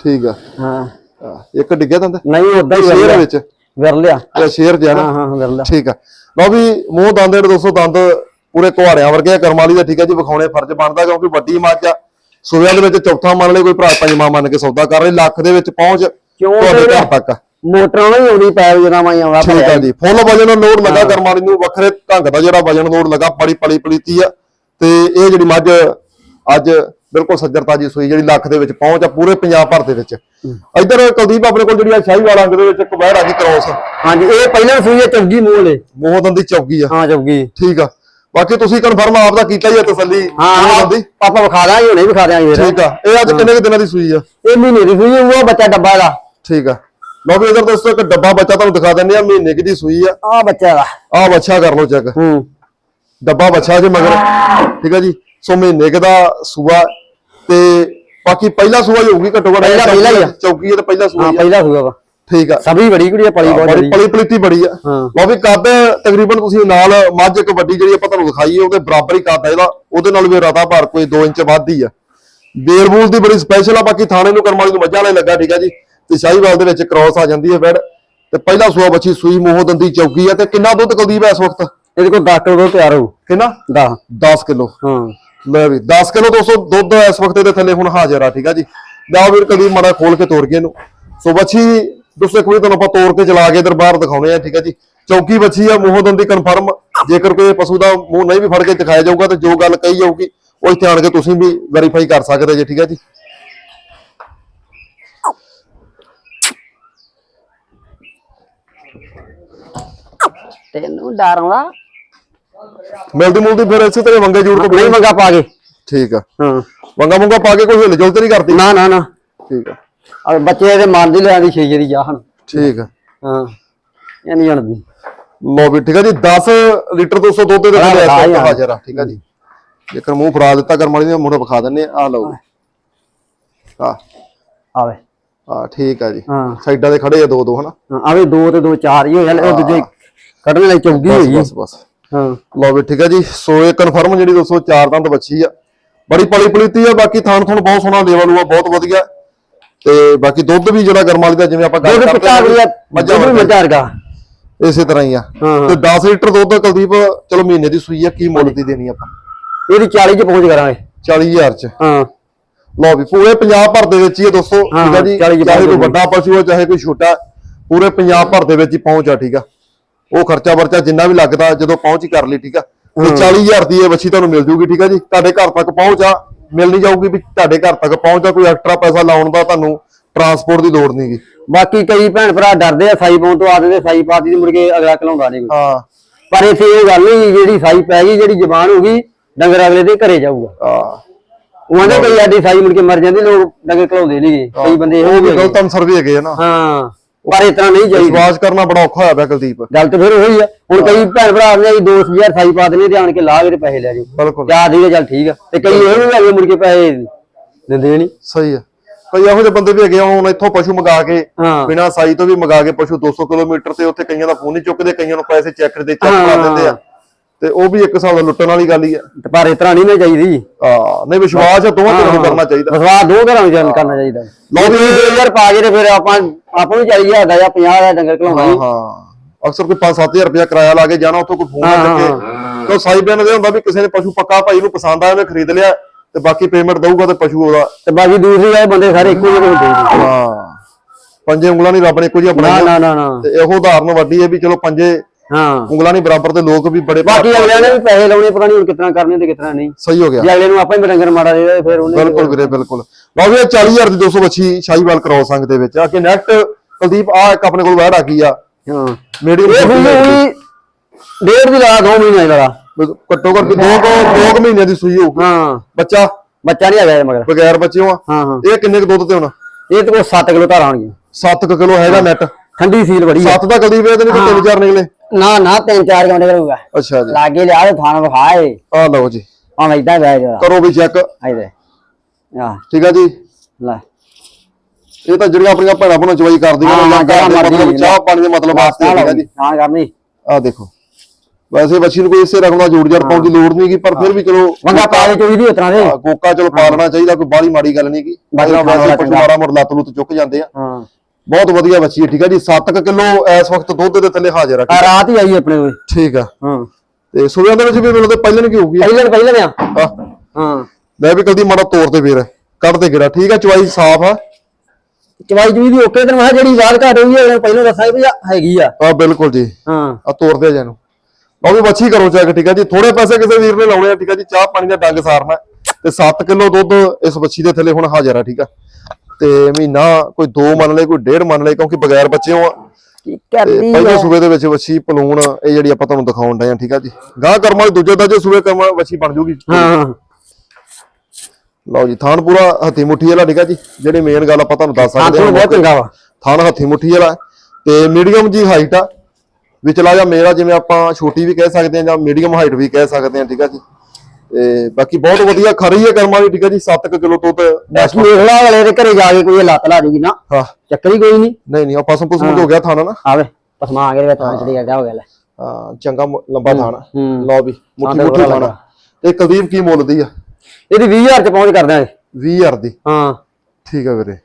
ਠੀਕ ਆ। ਹਾਂ। ਆ, ਇੱਕ ਡਿੱਗਿਆ ਦੰਦ? ਨਹੀਂ ਉਦਾਂ ਹੀ ਸ਼ੇਰ ਵਿੱਚ? ਵਿਰਲਿਆ। ਇਹ ਸ਼ੇਰ ਜਿਹਾ ਹਾਂ ਨਾ? ਹਾਂ ਵਿਰਲਿਆ। ਠੀਕ ਆ। ਲਓ ਵੀ ਮੂੰਹ ਦੰਦ ਜਿਹੜੇ ਦੋਸਤੋ ਦੰਦ ਪੂਰੇ ਕੁਹਾੜਿਆਂ ਵਰਗੇ ਆ ਕਰਮਾਲੀ ਦਾ ਠੀਕ ਆ ਜੀ ਵਿਖਾਉਣੇ ਫਰਜ਼ ਬਣਦਾ ਕਿਉਂਕਿ ਵੱਡੀ ਮੱਝ ਆ। ਸੂਬਿਆਂ ਦੇ ਵਿੱਚ ਚੌਥਾ ਮੰਨ ਲੈ ਕੋਈ ਭਰਾ ਪੰਜਵਾਂ ਮੰਨ ਕੇ ਸੌਦਾ ਕਰ ਰਹੇ ਲੱਖ ਦੇ ਵਿੱਚ ਪਹੁੰਚ ਕਿਉਂ ਤੁਹਾਡੇ ਤੇ ਘਰ ਤੱਕ। ਮੋਟਰਾਂ ਨਾਲ ਹੀ ਆਉਣੀ ਪੈ ਜਦੋਂ ਮੈਂ ਆਉਂਦਾ ਠੀਕ ਆ ਜੀ। ਫੁੱਲ ਵਜਨ ਲੋਡ ਲੱਗਾ ਕਰਮਾਲੀ ਨੂੰ ਵੱਖਰੇ ਢੰਗ ਦਾ ਜਿਹੜਾ ਵਜਨ ਲੋਡ ਲੱਗਾ ਬੜੀ ਪਲੀ ਪਲੀਤੀ ਆ। ਤੇ ਇਹ ਜਿਹੜੀ ਮੱਝ ਅੱਜ ਬਿਲਕੁਲ ਸੱਜਰ ਤਾਜੀ ਸੂਈ ਜਿਹੜੀ ਲੱਖ ਦੇ ਵਿੱਚ ਪਹੁੰਚ ਆ ਪੂਰੇ ਪੰਜਾਬ ਭਰ ਦੇ ਵਿੱਚ। ਇੱਧਰ ਕੁਲਦੀਪ ਆਪਣੇ ਕੋਲ ਜਿਹੜੀ ਆ ਸ਼ਾਹੀਵਾਲ ਅੰਗ ਦੇ ਵਿੱਚ ਇੱਕ ਬਹਿਰ ਆ ਗਈ ਕ੍ਰੋਸ। ਹਾਂਜੀ ਇਹ ਪਹਿਲਾਂ ਸੂਈ ਹੈ ਚੌਗੀ ਮੂੰਹ ਲੈ ਮੋਹਦਨ ਦੀ ਚੌਕੀ ਆ। ਹਾਂ ਚੌਗੀ। ਠੀਕ ਆ। ਬਾਕੀ ਤੁਸੀਂ ਕਨਫਰਮ ਆਪ ਦਾ ਕੀਤਾ ਹੀ ਆ ਤਸੱਲੀ। ਹਾਂ ਮੋਹਦਨ ਦੀ ਆਪਾਂ ਵਿਖਾ ਦਾਂਗੇ ਹੁਣੇ ਵਿਖਾ ਦਾਂਗੇ ਠੀਕ ਆ। ਇਹ ਅੱਜ ਕਿੰਨੇ ਦਿਨਾਂ ਦੀ ਸੂਈ ਆ? ਇਹ ਮਹੀਨੇ ਦੀ ਸੂਈ ਉਹ ਬੱਚਾ ਡੱਬਾ ਦਾ ਠੀਕ ਆ। ਲਓ ਵੀ ਇਧਰ ਦੋਸਤੋ ਇੱਕ ਡੱਬਾ ਬੱਚਾ ਤੁਹਾਨੂੰ ਦਿਖਾ ਦਿੰਦੇ ਆ ਮਹੀਨੇ ਦੀ ਸੂਈ ਆ। ਆ ਬੱਚਾ ਦਾ ਆਹ ਬੱਚਾ ਕਰ ਲਓ ਚੈੱਕ। ਹੂੰ। ਡੱਬਾ ਬੱਚਾ ਜੇ ਮਗਰ। ਠੀਕ ਆ ਜੀ। ਸੋ ਮਹੀਨੇ ਕੁ ਦਾ ਸੂਆ ਤੇ ਬਾਕੀ ਪਹਿਲਾ ਸੂਆ ਹੀ ਹੋਊਗੀ ਘੱਟੋ ਘੱਟ। ਪਹਿਲਾ- ਪਹਿਲਾ ਹੀ ਆ। ਚੌਕੀ ਹੈ ਤੇ ਪਹਿਲਾ ਸੂਆ ਹਾਂ ਹੀ ਆ। ਪਹਿਲਾ ਸੂਆ ਵਾ। ਠੀਕ ਆ। ਸਭੀ ਬੜੀ ਕੁੜੀ ਆ, ਪਲੀ ਬਹੁਤ ਬੜੀ। ਪਲੀ ਪਲੀਤੀ ਬੜੀ ਆ। ਹਾਂ। ਲਓ ਵੀ ਕੱਦ ਤਕਰੀਬਨ ਤੁਸੀਂ ਨਾਲ ਮੱਝ ਇੱਕ ਵੱਡੀ ਜਿਹੜੀ ਆਪਾਂ ਤੁਹਾਨੂੰ ਦਿਖਾਈ ਹੈ ਉਹਦੇ ਬਰਾਬਰ ਹੀ ਕੱਦ ਆ ਇਹਦਾ। ਉਹਦੇ ਨਾਲ ਵੀ ਰਤਾ ਭਰ ਕੋਈ 2 ਇੰਚ ਵੱਧ ਹੀ ਆ। ਬੇਰਬੂਲ ਦੀ ਬੜੀ ਸਪੈਸ਼ਲ ਆ ਬਾਕੀ ਥਾਣੇ ਨੂੰ ਕਰਮਾਲੀ ਨੂੰ ਮੱਝਾਂ ਵਾਲੇ ਲੱਗਾ ਠੀਕ ਆ ਜੀ। ਤੇ ਸ਼ਾਹੀਵਾਲ ਦੇ ਵਿੱਚ ਕ੍ਰਾਸ ਆ ਜਾਂਦੀ ਹੈ ਬੈਡ। ਤੇ ਪਹਿਲਾ ਸੂਆ ਬੱਚੀ ਸੂਈ ਮੋਹ ਦੰਦੀ ਚੌਕੀ ਆ। ਤੇ ਕਿੰਨਾ ਦੁੱਧ ਕੁਲਦੀਪ ਹੈ ਇਸ ਵਕਤ? ਇਹਦੇ ਕੋਲ 10 ਕਿਲੋ ਤਿਆਰ ਹੋਊ। ਕਿੰਨਾ? 10 10 ਕਿਲੋ। ਹਾਂ। ਲੈ ਵੀ 10 ਕਿਲੋ 200 ਦੁੱਧ ਇਸ ਵਕਤ ਦੇ ਥੱਲੇ ਹੁਣ ਹਾਜ਼ਰ ਆ, ਠੀਕ ਆ ਜੀ। ਜਾਓ ਵੀਰ, ਕਦੀ ਮਾੜਾ ਖੋਲ ਕੇ ਤੋੜ ਕੇ ਇਹਨੂੰ। ਸੋ ਬੱਚੀ ਦੋਸਤੋ ਇੱਕ ਵਾਰੀ ਤੁਹਾਨੂੰ ਆਪਾਂ ਤੋੜ ਕੇ ਚਲਾ ਕੇ ਇਧਰ ਦਿਖਾਉਣੇ ਆ, ਠੀਕ ਆ ਜੀ। ਚੌਕੀ ਬੱਚੀ ਆ, ਮੂੰਹ ਦੰਦੀ ਕਨਫਰਮ ਜੇਕਰ ਕੋਈ ਪਸ਼ੂ ਦਾ ਮੂੰਹ ਨਹੀਂ ਵੀ ਫੜ ਕੇ ਦਿਖਾਇਆ ਜਾਊਗਾ, ਤੇ ਜੋ ਗੱਲ ਕਹੀ ਜਾਊਗੀ, ਉਹ ਇੱਥੇ ਆਣ ਕੇ ਤੁਸੀਂ ਵੀ ਵੈਰੀਫਾਈ ਕਰ ਸਕਦੇ ਜੀ, ਠੀਕ ਆ ਜੀ। ਤੈਨੂੰ ਡਰ ਆਉਂਦਾ। ਮਿਲਦੀ ਮੁਲਦੀ ਫਿਰ ਇਸੇ ਤਰ੍ਹਾਂ ਮੰਗੇ ਜੂੜ ਤੋਂ ਨਹੀਂ ਮੰਗਾ ਪਾ ਕੇ। ਠੀਕ ਆ। ਹਾਂ। ਵੰਗਾ ਮੁੰਗਾ ਪਾ ਕੇ ਕੋਈ ਹਿਲ ਜੁਲ ਤੇ ਨਹੀਂ ਕਰਦੀ? ਨਾ ਨਾ ਨਾ। ਠੀਕ ਆ। ਆ ਬੱਚੇ ਇਹਦੇ ਮਨ ਦੀ ਲੈਣ ਦੀ ਛੇ ਦੀ ਜਾਹਣ ਠੀਕ ਆ। ਹਾਂ ਇਹ ਨਹੀਂ ਜਾਣਦੀ ਲੋ ਵੀ ਠੀਕ ਆ ਜੀ 10 ਲੀਟਰ 200 ਦੁੱਧ ਦੇ ਹਾਂ। ਹਾਜ਼ਰ ਆ ਠੀਕ ਆ ਜੀ। ਜੇਕਰ ਮੂੰਹ ਫਰਾ ਦਿੱਤਾ ਕਰਮ ਵਾਲੀ ਨੇ ਮੁੰਡਾ ਵਿਖਾ ਦਿੰਨੇ ਆ। ਲਓ। ਆ ਆਵੇ। ਆ ਠੀਕ ਆ ਜੀ। ਹਾਂ। ਸਾਈਡਾਂ ਦੇ ਖੜੇ ਆ ਦੋ ਦੋ ਹਨਾ। ਆਵੇ ਦੋ ਤੇ ਦੋ ਚਾਰ ਹੀ ਹੋਇਆ ਉਹ ਦੂਜੇ ਕੱਢਣ ਲਈ ਚੌਗੀ ਹੋਈ। ਬਸ ਬਸ। ਹਾਂ। ਲਓ ਵੀ ਠੀਕ ਆ ਜੀ। ਸੋ ਇਹ ਕਨਫਰਮ ਜਿਹੜੀ ਦੋਸਤੋ ਚਾਰ ਦੰਦ ਬੱਚੀ ਆ। ਬੜੀ ਪਲੀ ਪਲੀਤੀ ਆ ਬਾਕੀ ਥਾਣ ਥਣ ਬਹੁਤ ਸੋਹਣਾ ਲੈਵਲ ਆ ਬਹੁਤ ਵਧੀਆ। ਤੇ ਬਾਕੀ ਦੁੱਧ ਵੀ ਜਿਹੜਾ ਕਰਮ ਵਾਲੀ ਦਾ ਜਿਵੇਂ ਆਪਾਂ ਗੱਲ ਕਰਦੇ ਆ, ਮੱਝਾਂ ਵੀ। ਮੱਝਾਂ ਵਰਗਾ। ਇਸੇ ਤਰ੍ਹਾਂ ਹੀ ਆ। ਹਾਂ, ਤੇ 10 ਲੀਟਰ ਦੁੱਧ ਕੁਲਦੀਪ ਚਲੋ ਮਹੀਨੇ ਦੀ ਸੂਈ ਆ ਕੀ ਮੁੱਲ ਦੀ ਦੇਣੀ ਆਪਾਂ? ਇਹਦੀ 40 ਚ ਪਹੁੰਚ ਕਰਾਂਗੇ। 40000 ਚ। ਹਾਂ। ਲਓ ਵੀ ਪੂਰੇ ਪੰਜਾਬ ਭਰ ਦੇ ਵਿੱਚ ਹੀ ਆ ਦੋਸਤੋ ਠੀਕ ਆ ਹਾਂ, ਜੀ। 40 ਚ ਚਾਹੇ ਕੋਈ ਵੱਡਾ ਪਸ਼ੂ ਆ ਚਾਹੇ ਕੋਈ ਛੋਟਾ ਪੂਰੇ ਪੰਜਾਬ ਭਰ ਦੇ ਵਿੱਚ ਹੀ ਪਹੁੰਚ ਆ ਠੀਕ ਆ। ਉਹ ਖਰਚਾ ਵਰਚਾ ਜਿੰਨਾ ਵੀ ਲੱਗਦਾ ਜਦੋਂ ਪਹੁੰਚ ਹੀ ਕਰ ਲਈ ਠੀਕ ਆ? ਤੇ 40000 ਦੀ ਇਹ ਬੱਚੀ ਤੁਹਾਨੂੰ ਮਿਲ ਜੂਗੀ ਠੀਕ ਆ ਜੀ? ਤੁਹਾਡੇ ਘਰ ਤੱਕ ਪਹੁੰਚ ਆ ਮਿਲ ਨਹੀਂ ਜਾਊਗੀ ਵੀ ਤੁਹਾਡੇ ਘਰ ਤੱਕ ਪਹੁੰਚ ਆ ਕੋਈ ਐਕਸਟਰਾ ਪੈਸਾ ਲਾਉਣ ਦਾ ਤੁਹਾਨੂੰ ਟਰਾਂਸਪੋਰਟ ਦੀ ਲੋੜ ਨਹੀਂਗੀ ਬਾਕੀ ਕਈ ਭੈਣ ਭਰਾ ਡਰਦੇ ਆ ਸਾਈ ਪਾਉਣ ਤੋਂ ਆਦੇ ਸਾਈ ਪਾਤੀ ਦੀ ਮੁੜ ਕੇ ਅਗਲਾ ਕਲਾਉਂਦਾ ਨਹੀਂ ਕੋਈ। ਹਾਂ। ਪਰ ਇੱਥੇ ਇਹ ਗੱਲ ਨਹੀਂ ਜਿਹੜੀ ਸਾਈ ਪੈ ਗਈ ਜਿਹੜੀ ਜ਼ਬਾਨ ਹੋ ਗਈ ਡੰਗਰ ਅਗਲੇ ਦੇ ਘਰੇ ਜਾਊਗਾ। ਆ ਉਹ ਆਂਦੇ ਕਈ ਆਡੀ ਸਾਈ ਮੁੜ ਕੇ ਮਰ ਜਾਂਦੀ ਲੋਕ ਡੰਗਰ ਕਲਾਉਂਦੇ ਨਹੀਂਗੇ ਕਈ ਬੰਦੇ ਇਹੋ ਉਹ ਵੀ ਗਲਤ ਅਨਸਰ ਵੀ ਹੈਗੇ ਆ ਨਾ। ਹਾਂ। ਪਰ ਇਤਨਾ ਨਹੀਂ ਚਾਹੀਦਾ ਵਿਸ਼ਵਾਸ ਕਰਨਾ ਬੜਾ ਔਖਾ ਹੋਇਆ ਪਿਆ ਕੁਲਦੀਪ। ਗੱਲ ਤੇ ਫਿਰ ਉਹੀ ਆ। ਹੁਣ ਕਈ ਭੈਣ ਭਰਾ ਨੇ ਜੀ 2000 ਸਾਈ ਪਾ ਦੇਣੇ ਤੇ ਆਣ ਕੇ ਲਾ ਕੇ ਤੇ ਪੈਸੇ ਲੈ ਜਾਓ। ਬਿਲਕੁਲ। ਕਿਆ ਦੀ ਚੱਲ ਠੀਕ ਆ। ਤੇ ਕਈ ਇਹ ਵੀ ਹੈਗੇ ਮੁੜ ਕੇ ਪੈਸੇ ਦਿੰਦੇ ਨਹੀਂ। ਸਹੀ ਆ। ਕਈ ਇਹੋ ਜਿਹੇ ਬੰਦੇ ਵੀ ਹੈਗੇ ਆ ਹੁਣ ਇੱਥੋਂ ਪਸ਼ੂ ਮੰਗਾ ਕੇ ਹਾਂ। ਬਿਨਾ ਸਾਈ ਤੋਂ ਵੀ ਮੰਗਾ ਕੇ ਪਸ਼ੂ 200 ਕਿਲੋਮੀਟਰ ਤੇ ਉੱਥੇ ਕਈਆਂ ਦਾ ਫੋਨ ਨਹੀਂ ਚੁੱਕਦੇ ਕਈਆਂ ਨੂੰ ਪੈਸੇ ਚੈੱਕ ਦੇ ਚੈੱਕ ਕਰਾ ਦਿੰਦੇ ਆ। ਤੇ ਉਹ ਵੀ ਇੱਕ ਹਿਸਾਬ ਦਾ ਲੁੱਟਣ ਵਾਲੀ ਗੱਲ ਹੀ ਆ। ਤੇ ਪਰ ਇਤਨਾ ਨਹੀਂ ਨਾ ਚਾਹੀਦੀ ਆ ਨਹੀਂ ਵਿਸ਼ਵਾਸ ਆ ਦੋਵਾਂ ਤਰ੍ਹਾਂ ਨੂੰ ਕਰਨਾ ਚਾਹੀਦਾ। ਵਿਸ਼ਵਾਸ ਦੋ ਘਰਾਂ ਵਿੱਚ ਕਰਨਾ ਚਾਹੀਦਾ। ਲਓ ਵੀ 2000 ਪਾ ਕੇ ਤੇ ਫਿਰ ਆਪਾਂ ਆਪਾਂ ਨੂੰ ਚਾਹੀਦਾ ਦਾ ਜਾਂ 50 ਦਾ ਡੰਗਰ ਹਾਂ ਘਲਾਉਣਾ ਹਾਂ। ਅਕਸਰ ਕੋਈ 5-7000 ਰੁਪਇਆ ਕਿਰਾਇਆ ਲਾ ਕੇ ਜਾਣਾ ਉੱਥੋਂ ਕੋਈ ਫੋਨ ਨਾ ਹਾਂ, ਚੱਕੇ ਤੇ ਸਾਈ ਬਿਆਨ ਦੇ ਹੁੰਦਾ ਵੀ ਕਿਸੇ ਨੇ ਪਸ਼ੂ ਪੱਕਾ ਭਾਈ ਨੂੰ ਪਸੰਦ ਆਇਆ ਉਹਨੇ ਖਰੀਦ ਲਿਆ ਤੇ ਬਾਕੀ ਪੇਮੈਂਟ ਦਊਗਾ ਤੇ ਪਸ਼ੂ ਉਹਦਾ। ਤੇ ਬਾਕੀ ਦੂਸਰੀ ਵਾਲੇ ਬੰਦੇ ਸਾਰੇ ਇੱਕੋ ਜਿਹੇ ਹੁੰਦੇ ਨੇ ਹਾਂ। ਪੰਜੇ ਉਂਗਲਾਂ ਨਹੀਂ ਰੱਬ ਨੇ ਇੱਕੋ ਜਿਹਾ ਨਾ ਬਣਾਇਆ ਨਾ ਨਾ ਨਾ। ਤੇ ਇਹੋ ਉਦਾਹਰਨ ਵੱਡੀ ਹੈ ਵੀ ਚਲੋ ਪੰਜੇ ਹਾਂ। ਉਂਗਲਾਂ ਨਹੀਂ ਬਰਾਬਰ ਤੇ ਲੋਕ ਵੀ ਬੜੇ ਬਾਕੀ ਅਗਲਿਆਂ ਨੇ ਵੀ ਪੈਸੇ ਲਾਉਣੇ ਪਤਾ ਨਹੀਂ ਹੁਣ ਕਿਤਨਾ ਕਰਨੇ ਤੇ ਕਿਤਨਾ ਨਹੀਂ। ਸਹੀ ਹੋ ਗਿਆ। ਜੇ ਅਗਲੇ ਨੂੰ ਆਪਾਂ ਹੀ ਡੰਗਰ ਮਾੜਾ ਦੇ ਦੇ ਫਿਰ ਉਹਨੇ ਬਿਲਕੁਲ ਵੀਰੇ ਬਿਲਕੁਲ। ਲਓ ਵੀ ਇਹ 40000 ਦੀ 200 ਬੱਚੀ ਸ਼ਾਹੀਵਾਲ ਕਰੋ ਸੰਗ ਦੇ ਵਿੱਚ। ਆ ਕਿ ਨੈਕਟ ਕੁਲਦੀਪ ਆ ਇੱਕ ਆਪਣੇ ਕੋਲ ਵੈੜ ਆ ਗਈ ਆ। ਹਾਂ। ਮੀਡੀਅਮ ਇਹ ਹੋਈ ਡੇਢ ਦੀ ਲਾ ਦੋ ਮਹੀਨੇ ਦਾ ਘੱਟੋ ਘੱਟ ਦੋ ਕੁ ਦੋ ਕੁ ਮਹੀਨਿਆਂ ਦੀ ਸੂਈ ਹੋਊਗੀ। ਹਾਂ। ਬੱਚਾ? ਬੱਚਾ ਨਹੀਂ ਹੈਗਾ ਮਗਰ। ਬਗੈਰ ਬੱਚਿਓ ਆ ਹਾਂ ਹਾਂ। ਇਹ ਕਿੰਨੇ ਕੁ ਦੁੱਧ ਤੇ ਹੋਣਾ? ਇਹ ਤੇ ਕੋ 7 ਕਿਲੋ ਧਾਰਾਂ ਆਉਣਗੀਆਂ। 7 ਕਿਲੋ ਹੈਗਾ ਨੈਟ ਠੰਡੀ ਸੀਲ ਬੜੀ ਆ। 7 ਦਾ ਕੁਲਦੀਪ ਇਹਦੇ ਕੋਈ 3-4 ਨਿਕਲੇ। ਨਾ ਨਾ 3-4 ਘੰਟੇ ਕਰੂਗਾ ਅੱਛਾ ਜੀ। ਲਾਗੇ ਲਿਆ ਤੇ ਥਾਣ ਵਿਖਾਏ। ਆ ਲਓ ਜੀ। ਹਾਂ ਇਦਾਂ ਬੈ ਜਰਾ ਕਰੋ ਵੀ ਚੈੱਕ ਆਈਦੇ ਆ ਠੀਕ ਆ ਜੀ। ਲੈ। ਇਹ ਤਾਂ ਜਿਹੜੀਆਂ ਆਪਣੀਆਂ ਭੈਣਾਂ ਭੈਣਾਂ ਚਵਾਈ ਕਰਦੀਆਂ ਨੇ ਜਾਂ ਘਰ ਦੇ ਚਾਹ ਪਾਣੀ ਦੇ ਮਤਲਬ ਵਾਸਤੇ ਠੀਕ ਆ ਜੀ। ਹਾਂ ਕਰਨੀ। ਆ ਦੇਖੋ। ਵੈਸੇ ਬੱਚੀ ਨੂੰ ਕੋਈ ਇਸੇ ਰਕਮ ਦਾ ਜੋੜ ਜੜ ਪਾਉਣ ਦੀ ਲੋੜ ਨਹੀਂ ਗੀ ਪਰ ਫਿਰ ਵੀ ਚਲੋ ਵੰਗਾ ਪਾ ਦੇ ਚੋਈ ਦੀ ਉਤਰਾ ਦੇ। ਕੋਕਾ ਚਲੋ ਪਾਲਣਾ ਚਾਹੀਦਾ ਕੋਈ ਬਾਹਲੀ ਮਾੜੀ ਗੱਲ ਨਹੀਂ ਬਾਕੀ ਬਾਕੀ ਵੈਸੇ ਪਸ਼ੂ। ਮਾੜਾ ਮੁੜ ਲੱਤ ਲੁੱਤ ਚੁੱਕ ਜਾਂਦੇ ਆ। ਹਾਂ। ਬਹੁਤ ਵਧੀਆ ਬੱਚੀ ਹੈ ਠੀਕ ਹੈ ਜੀ। 7 ਕਿਲੋ ਇਸ ਵਕਤ ਦੁੱਧ ਦੇ ਥੱਲੇ ਹਾਜ਼ਰ ਆ ਰਾਤ ਹੀ ਆਈ ਆਪਣੇ ਕੋਲ। ਠੀਕ ਆ। ਹਾਂ। ਤੇ ਸੂਬਿਆਂ ਦੇ ਵਿੱਚ ਵੀ ਮੈਨੂੰ ਤੇ ਪਹਿਲਾਂ ਕੀ ਹੋਊਗੀ। ਪਹਿਲਾਂ ਪਹਿਲਾਂ ਆ। ਹਾਂ। ਮੈਂ ਵੀ ਕਲਦੀ ਮਾੜਾ ਤੋਰ ਤੇ ਵੀਰ ਕੱਢ ਤੇ ਗਿਰਾ ਠੀਕ ਆ ਚਵਾਈ ਸਾਫ਼ ਆ। ਚਵਾਈ ਚੂਈ ਦੀ ਓਕੇ ਤੇ ਮੈਂ ਕਿਹਾ ਜਿਹੜੀ ਬਾਤ ਘਟ ਹੋਈ ਹੈ ਪਹਿਲਾਂ ਦੱਸਾਂ ਵੀ ਹੈਗੀ ਆ। ਆ ਬਿਲਕੁਲ ਜੀ। ਹਾਂ। ਆ ਤੋਰ ਦੇ ਜਾਨੂੰ ਉਹ ਵੀ ਬੱਚੀ ਕਰੋ ਚੈੱਕ ਠੀਕ ਆ ਜੀ। ਥੋੜੇ ਪੈਸੇ ਕਿਸੇ ਵੀਰ ਨੇ ਲਾਉਣੇ ਆ ਠੀਕ ਆ ਜੀ। ਚਾਹ ਪਾਣੀ ਦਾ ਡੰਗ ਸਾਰਨਾ ਤੇ 7 ਕਿਲੋ ਦੁੱਧ ਇਸ ਬੱਚੀ ਦੇ ਥੱਲੇ ਹੁਣ ਹਾਜ਼ਰ ਆ ਠੀਕ ਆ ਤੇ ਮਹੀਨਾ ਕੋਈ 2 ਮੰਨ ਲਏ ਕੋਈ 1.5 ਮੰਨ ਲਏ ਕਿਉਂਕਿ ਬਗੈਰ ਬੱਚਿਓ ਆ ਕੀ ਤੇ ਕਰਦੀ ਪਹਿਲੇ ਆ ਸੂਬੇ ਦੇ ਵਿੱਚ ਵੱਛੀ ਪਲੂਣ ਇਹ ਜਿਹੜੀ ਆਪਾਂ ਤੁਹਾਨੂੰ ਦਿਖਾਉਣ ਡਏ ਆ ਠੀਕ ਆ ਜੀ। ਗਾਂ ਕਰਮ ਵਾਲੀ ਦੂਜੇ ਦਰਜੇ ਸੂਬੇ ਕਰਮ ਵਾਲੀ ਵੱਛੀ ਬਣ ਜੂਗੀ। ਹਾਂ ਹਾਂ। ਲਓ ਜੀ ਥਾਨ ਪੂਰਾ ਹੱਥੀ ਮੁੱਠੀ ਵਾਲਾ ਠੀਕ ਆ ਜੀ ਜਿਹੜੀ ਮੇਨ ਗੱਲ ਆਪਾਂ ਤੁਹਾਨੂੰ ਦੱਸ ਹਾਂ ਸਕਦੇ ਤੁਹਾਨੂੰ ਬਹੁਤ ਚੰਗਾ ਵਾ। ਥਾਨ ਹੱਥੀ ਮੁੱਠੀ ਵਾਲਾ। ਹੈ ਤੇ ਮੀਡੀਅਮ ਜੀ ਹਾਈਟ ਆ। ਵਿਚਲਾ ਜਾਂ ਮੇਰਾ ਜਿਵੇਂ ਆਪਾਂ ਛੋਟੀ ਵੀ ਕਹਿ ਸਕਦੇ ਆ ਜਾਂ ਮੀਡੀਅਮ ਹਾਈਟ ਵੀ ਕਹਿ ਸਕਦੇ ਆ ਠੀਕ ਆ ਜੀ। ਤੇ ਬਾਕੀ ਬਹੁਤ ਵਧੀਆ ਖਰੀ ਹੈ ਕਰਮ ਵਾਲੀ ਠੀਕ ਆ ਜੀ 7 ਕਿਲੋ ਦੁੱਧ ਬਾਕੀ ਵੇਖ ਲਾ ਅਗਲੇ ਦੇ ਘਰੇ ਜਾ ਕੇ ਕੋਈ ਲੱਤ ਲਾ ਜੂਗੀ ਨਾ ਹਾਂ। ਚੱਕਰ ਹੀ ਕੋਈ ਨਹੀਂ। ਨਹੀਂ ਨਹੀਂ ਆ ਪਸਮ ਪਸਮ ਹੋ। ਗਿਆ ਥਾਣਾ ਨਾ। ਆਵੇ ਪਸਮਾ ਆ ਗਿਆ ਤਾਂ ਚੜੀ ਗਿਆ ਹੋ ਗਿਆ ਲੈ। ਹਾਂ ਚੰਗਾ ਲੰਬਾ ਥਾਣਾ। ਹੂੰ। ਲਓ ਵੀ ਮੁੱਠੀ ਹਾਂ, ਮੁੱਠੀ ਥਾਣਾ ਤੇ ਕੁਲਦੀਪ ਕੀ ਮੁੱਲ ਦੀ ਆ? ਇਹਦੀ 20000 ਚ ਪਹੁੰਚ ਕਰ ਦਾਂਗੇ 20000 ਦੀ। ਹਾਂ। ਠੀਕ ਆ ਵੀਰੇ।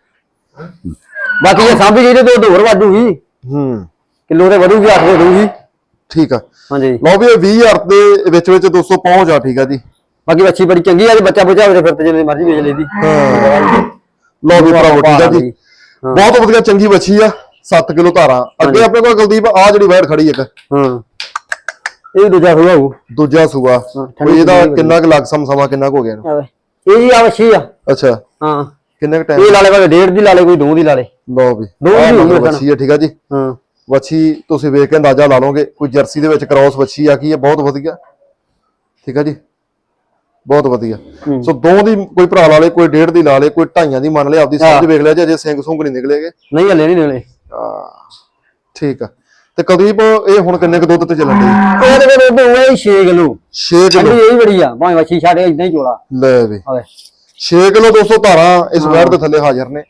ਬਾਕੀ ਇਹ ਸਾਂਭੀ ਤੇ ਦੋ ਹੋਰ ਵਾਧੂਗੀ ਹੂੰ। ਕਿਲੋ ਤੇ ਵਧੂਗੀ 8 ਦੇ ਦੂਗੀ ਠੀਕ ਆ। ਹਾਂਜੀ। ਲਓ ਵੀ ਇਹ 20000 ਦੇ ਵਿੱਚ ਵਿੱਚ 200 ਪਹੁੰਚ ਆ ਠੀਕ ਆ ਜੀ। ਬਾਕੀ ਬੱਚੀ ਬੜੀ ਚੰਗੀ ਆ ਤੇ ਬੱਚਾ ਬੁਝਾ ਹੋਵੇ ਫਿਰ ਤੇ ਜਿੰਨੇ ਮਰਜ਼ੀ ਵੇਚ ਲੈਦੀ ਲਓ ਵੀ ਆ ਜੀ ਹਾਂ। ਬਹੁਤ ਵਧੀਆ ਚੰਗੀ ਬੱਚੀ ਆ 7 ਕਿਲੋ ਧਾਰਾਂ। ਅੱਗੇ ਆਪਣੇ ਕੋਲ ਕੁਲਦੀਪ ਆ ਜਿਹੜੀ ਵੈੜ ਖੜੀ ਇੱਕ। ਹਾਂ। ਇਹ ਦੂਜਾ ਹੋਊ। ਦੂਜਾ ਸੂਆ। ਕੋਈ ਇਹਦਾ ਕਿੰਨਾ ਕੁ ਲੱਗ ਸਮ ਸਮਾਂ ਕਿੰਨਾ ਕੁ ਹੋ ਗਿਆ ਇਹ ਵੀ ਆਵਸ਼ੀ ਆ। ਅੱਛਾ। ਹਾਂ। ਕਿੰਨੇ ਕੁ ਟਾਈਮ ਇਹ ਲਾਲੇ ਭਾਵੇਂ ਡੇਢ ਦੀ ਲਾਲੇ ਕੋਈ ਦੋ ਦੀ ਲਾਲੇ ਲਓ ਵੀ। ਦੋ ਦੀ ਹੋਊ ਬੱਚੀ ਆ ਠੀਕ ਆ ਜੀ? ਹਾਂ। ਬੱਚੀ ਤੁਸੀਂ ਵੇਖ ਕੇ ਅੰਦਾਜ਼ਾ ਲਾ ਲਓਗੇ ਕੋਈ ਜਰਸੀ ਦੇ ਵਿੱਚ ਕ੍ਰਾਸ ਬੱਚੀ ਆ ਕੀ ਹੈ ਬਹੁਤ ਵਧੀਆ। ਠੀਕ ਆ ਜੀ? ਬਹੁਤ ਵਧੀਆ। ਹੂੰ। ਸੋ ਦੋ ਦੀ ਕੋਈ ਭਰਾ ਲਾ ਲੇ ਕੋਈ ਡੇਢ ਦੀ ਲਾ ਲੇ ਕੋਈ ਢਾਈਆਂ ਦੀ ਮੰਨ ਲੇ ਆਪਦੀ ਸਮਝ ਵੇਖ ਲਿਆ ਜੇ ਅਜੇ ਸਿੰਘ ਸੁੰਗ ਨਹੀਂ ਨਿਕਲੇਗੇ। ਨਹੀਂ ਹਲੇ ਨਹੀਂ ਨਿਕਲੇ। ਆ, ਠੀਕ ਆ। ਤੇ ਕੁਲਦੀਪ ਇਹ ਹੁਣ ਕਿੰਨੇ ਕੁ ਦੁੱਧ ਤੇ ਚੱਲਣ ਦੇ ਇਹਦੇ ਕੋਲ ਦੁੱਧ ਹੋਇਆ 6 ਕਿਲੋ। 6 ਕਿਲੋ। ਇਹ ਬੜੀ ਆ ਭਾਵੇਂ ਵੱਛੀ ਛੱਡ ਇਦਾਂ ਹੀ ਚੋਲਾ। ਲੈ ਵੇ। ਆਵੇ। 6 ਕਿਲੋ 200 ਧਾਰਾਂ ਇਸ ਵੈਰ ਦੇ ਥੱਲੇ ਹਾਜ਼ਰ ਨੇ।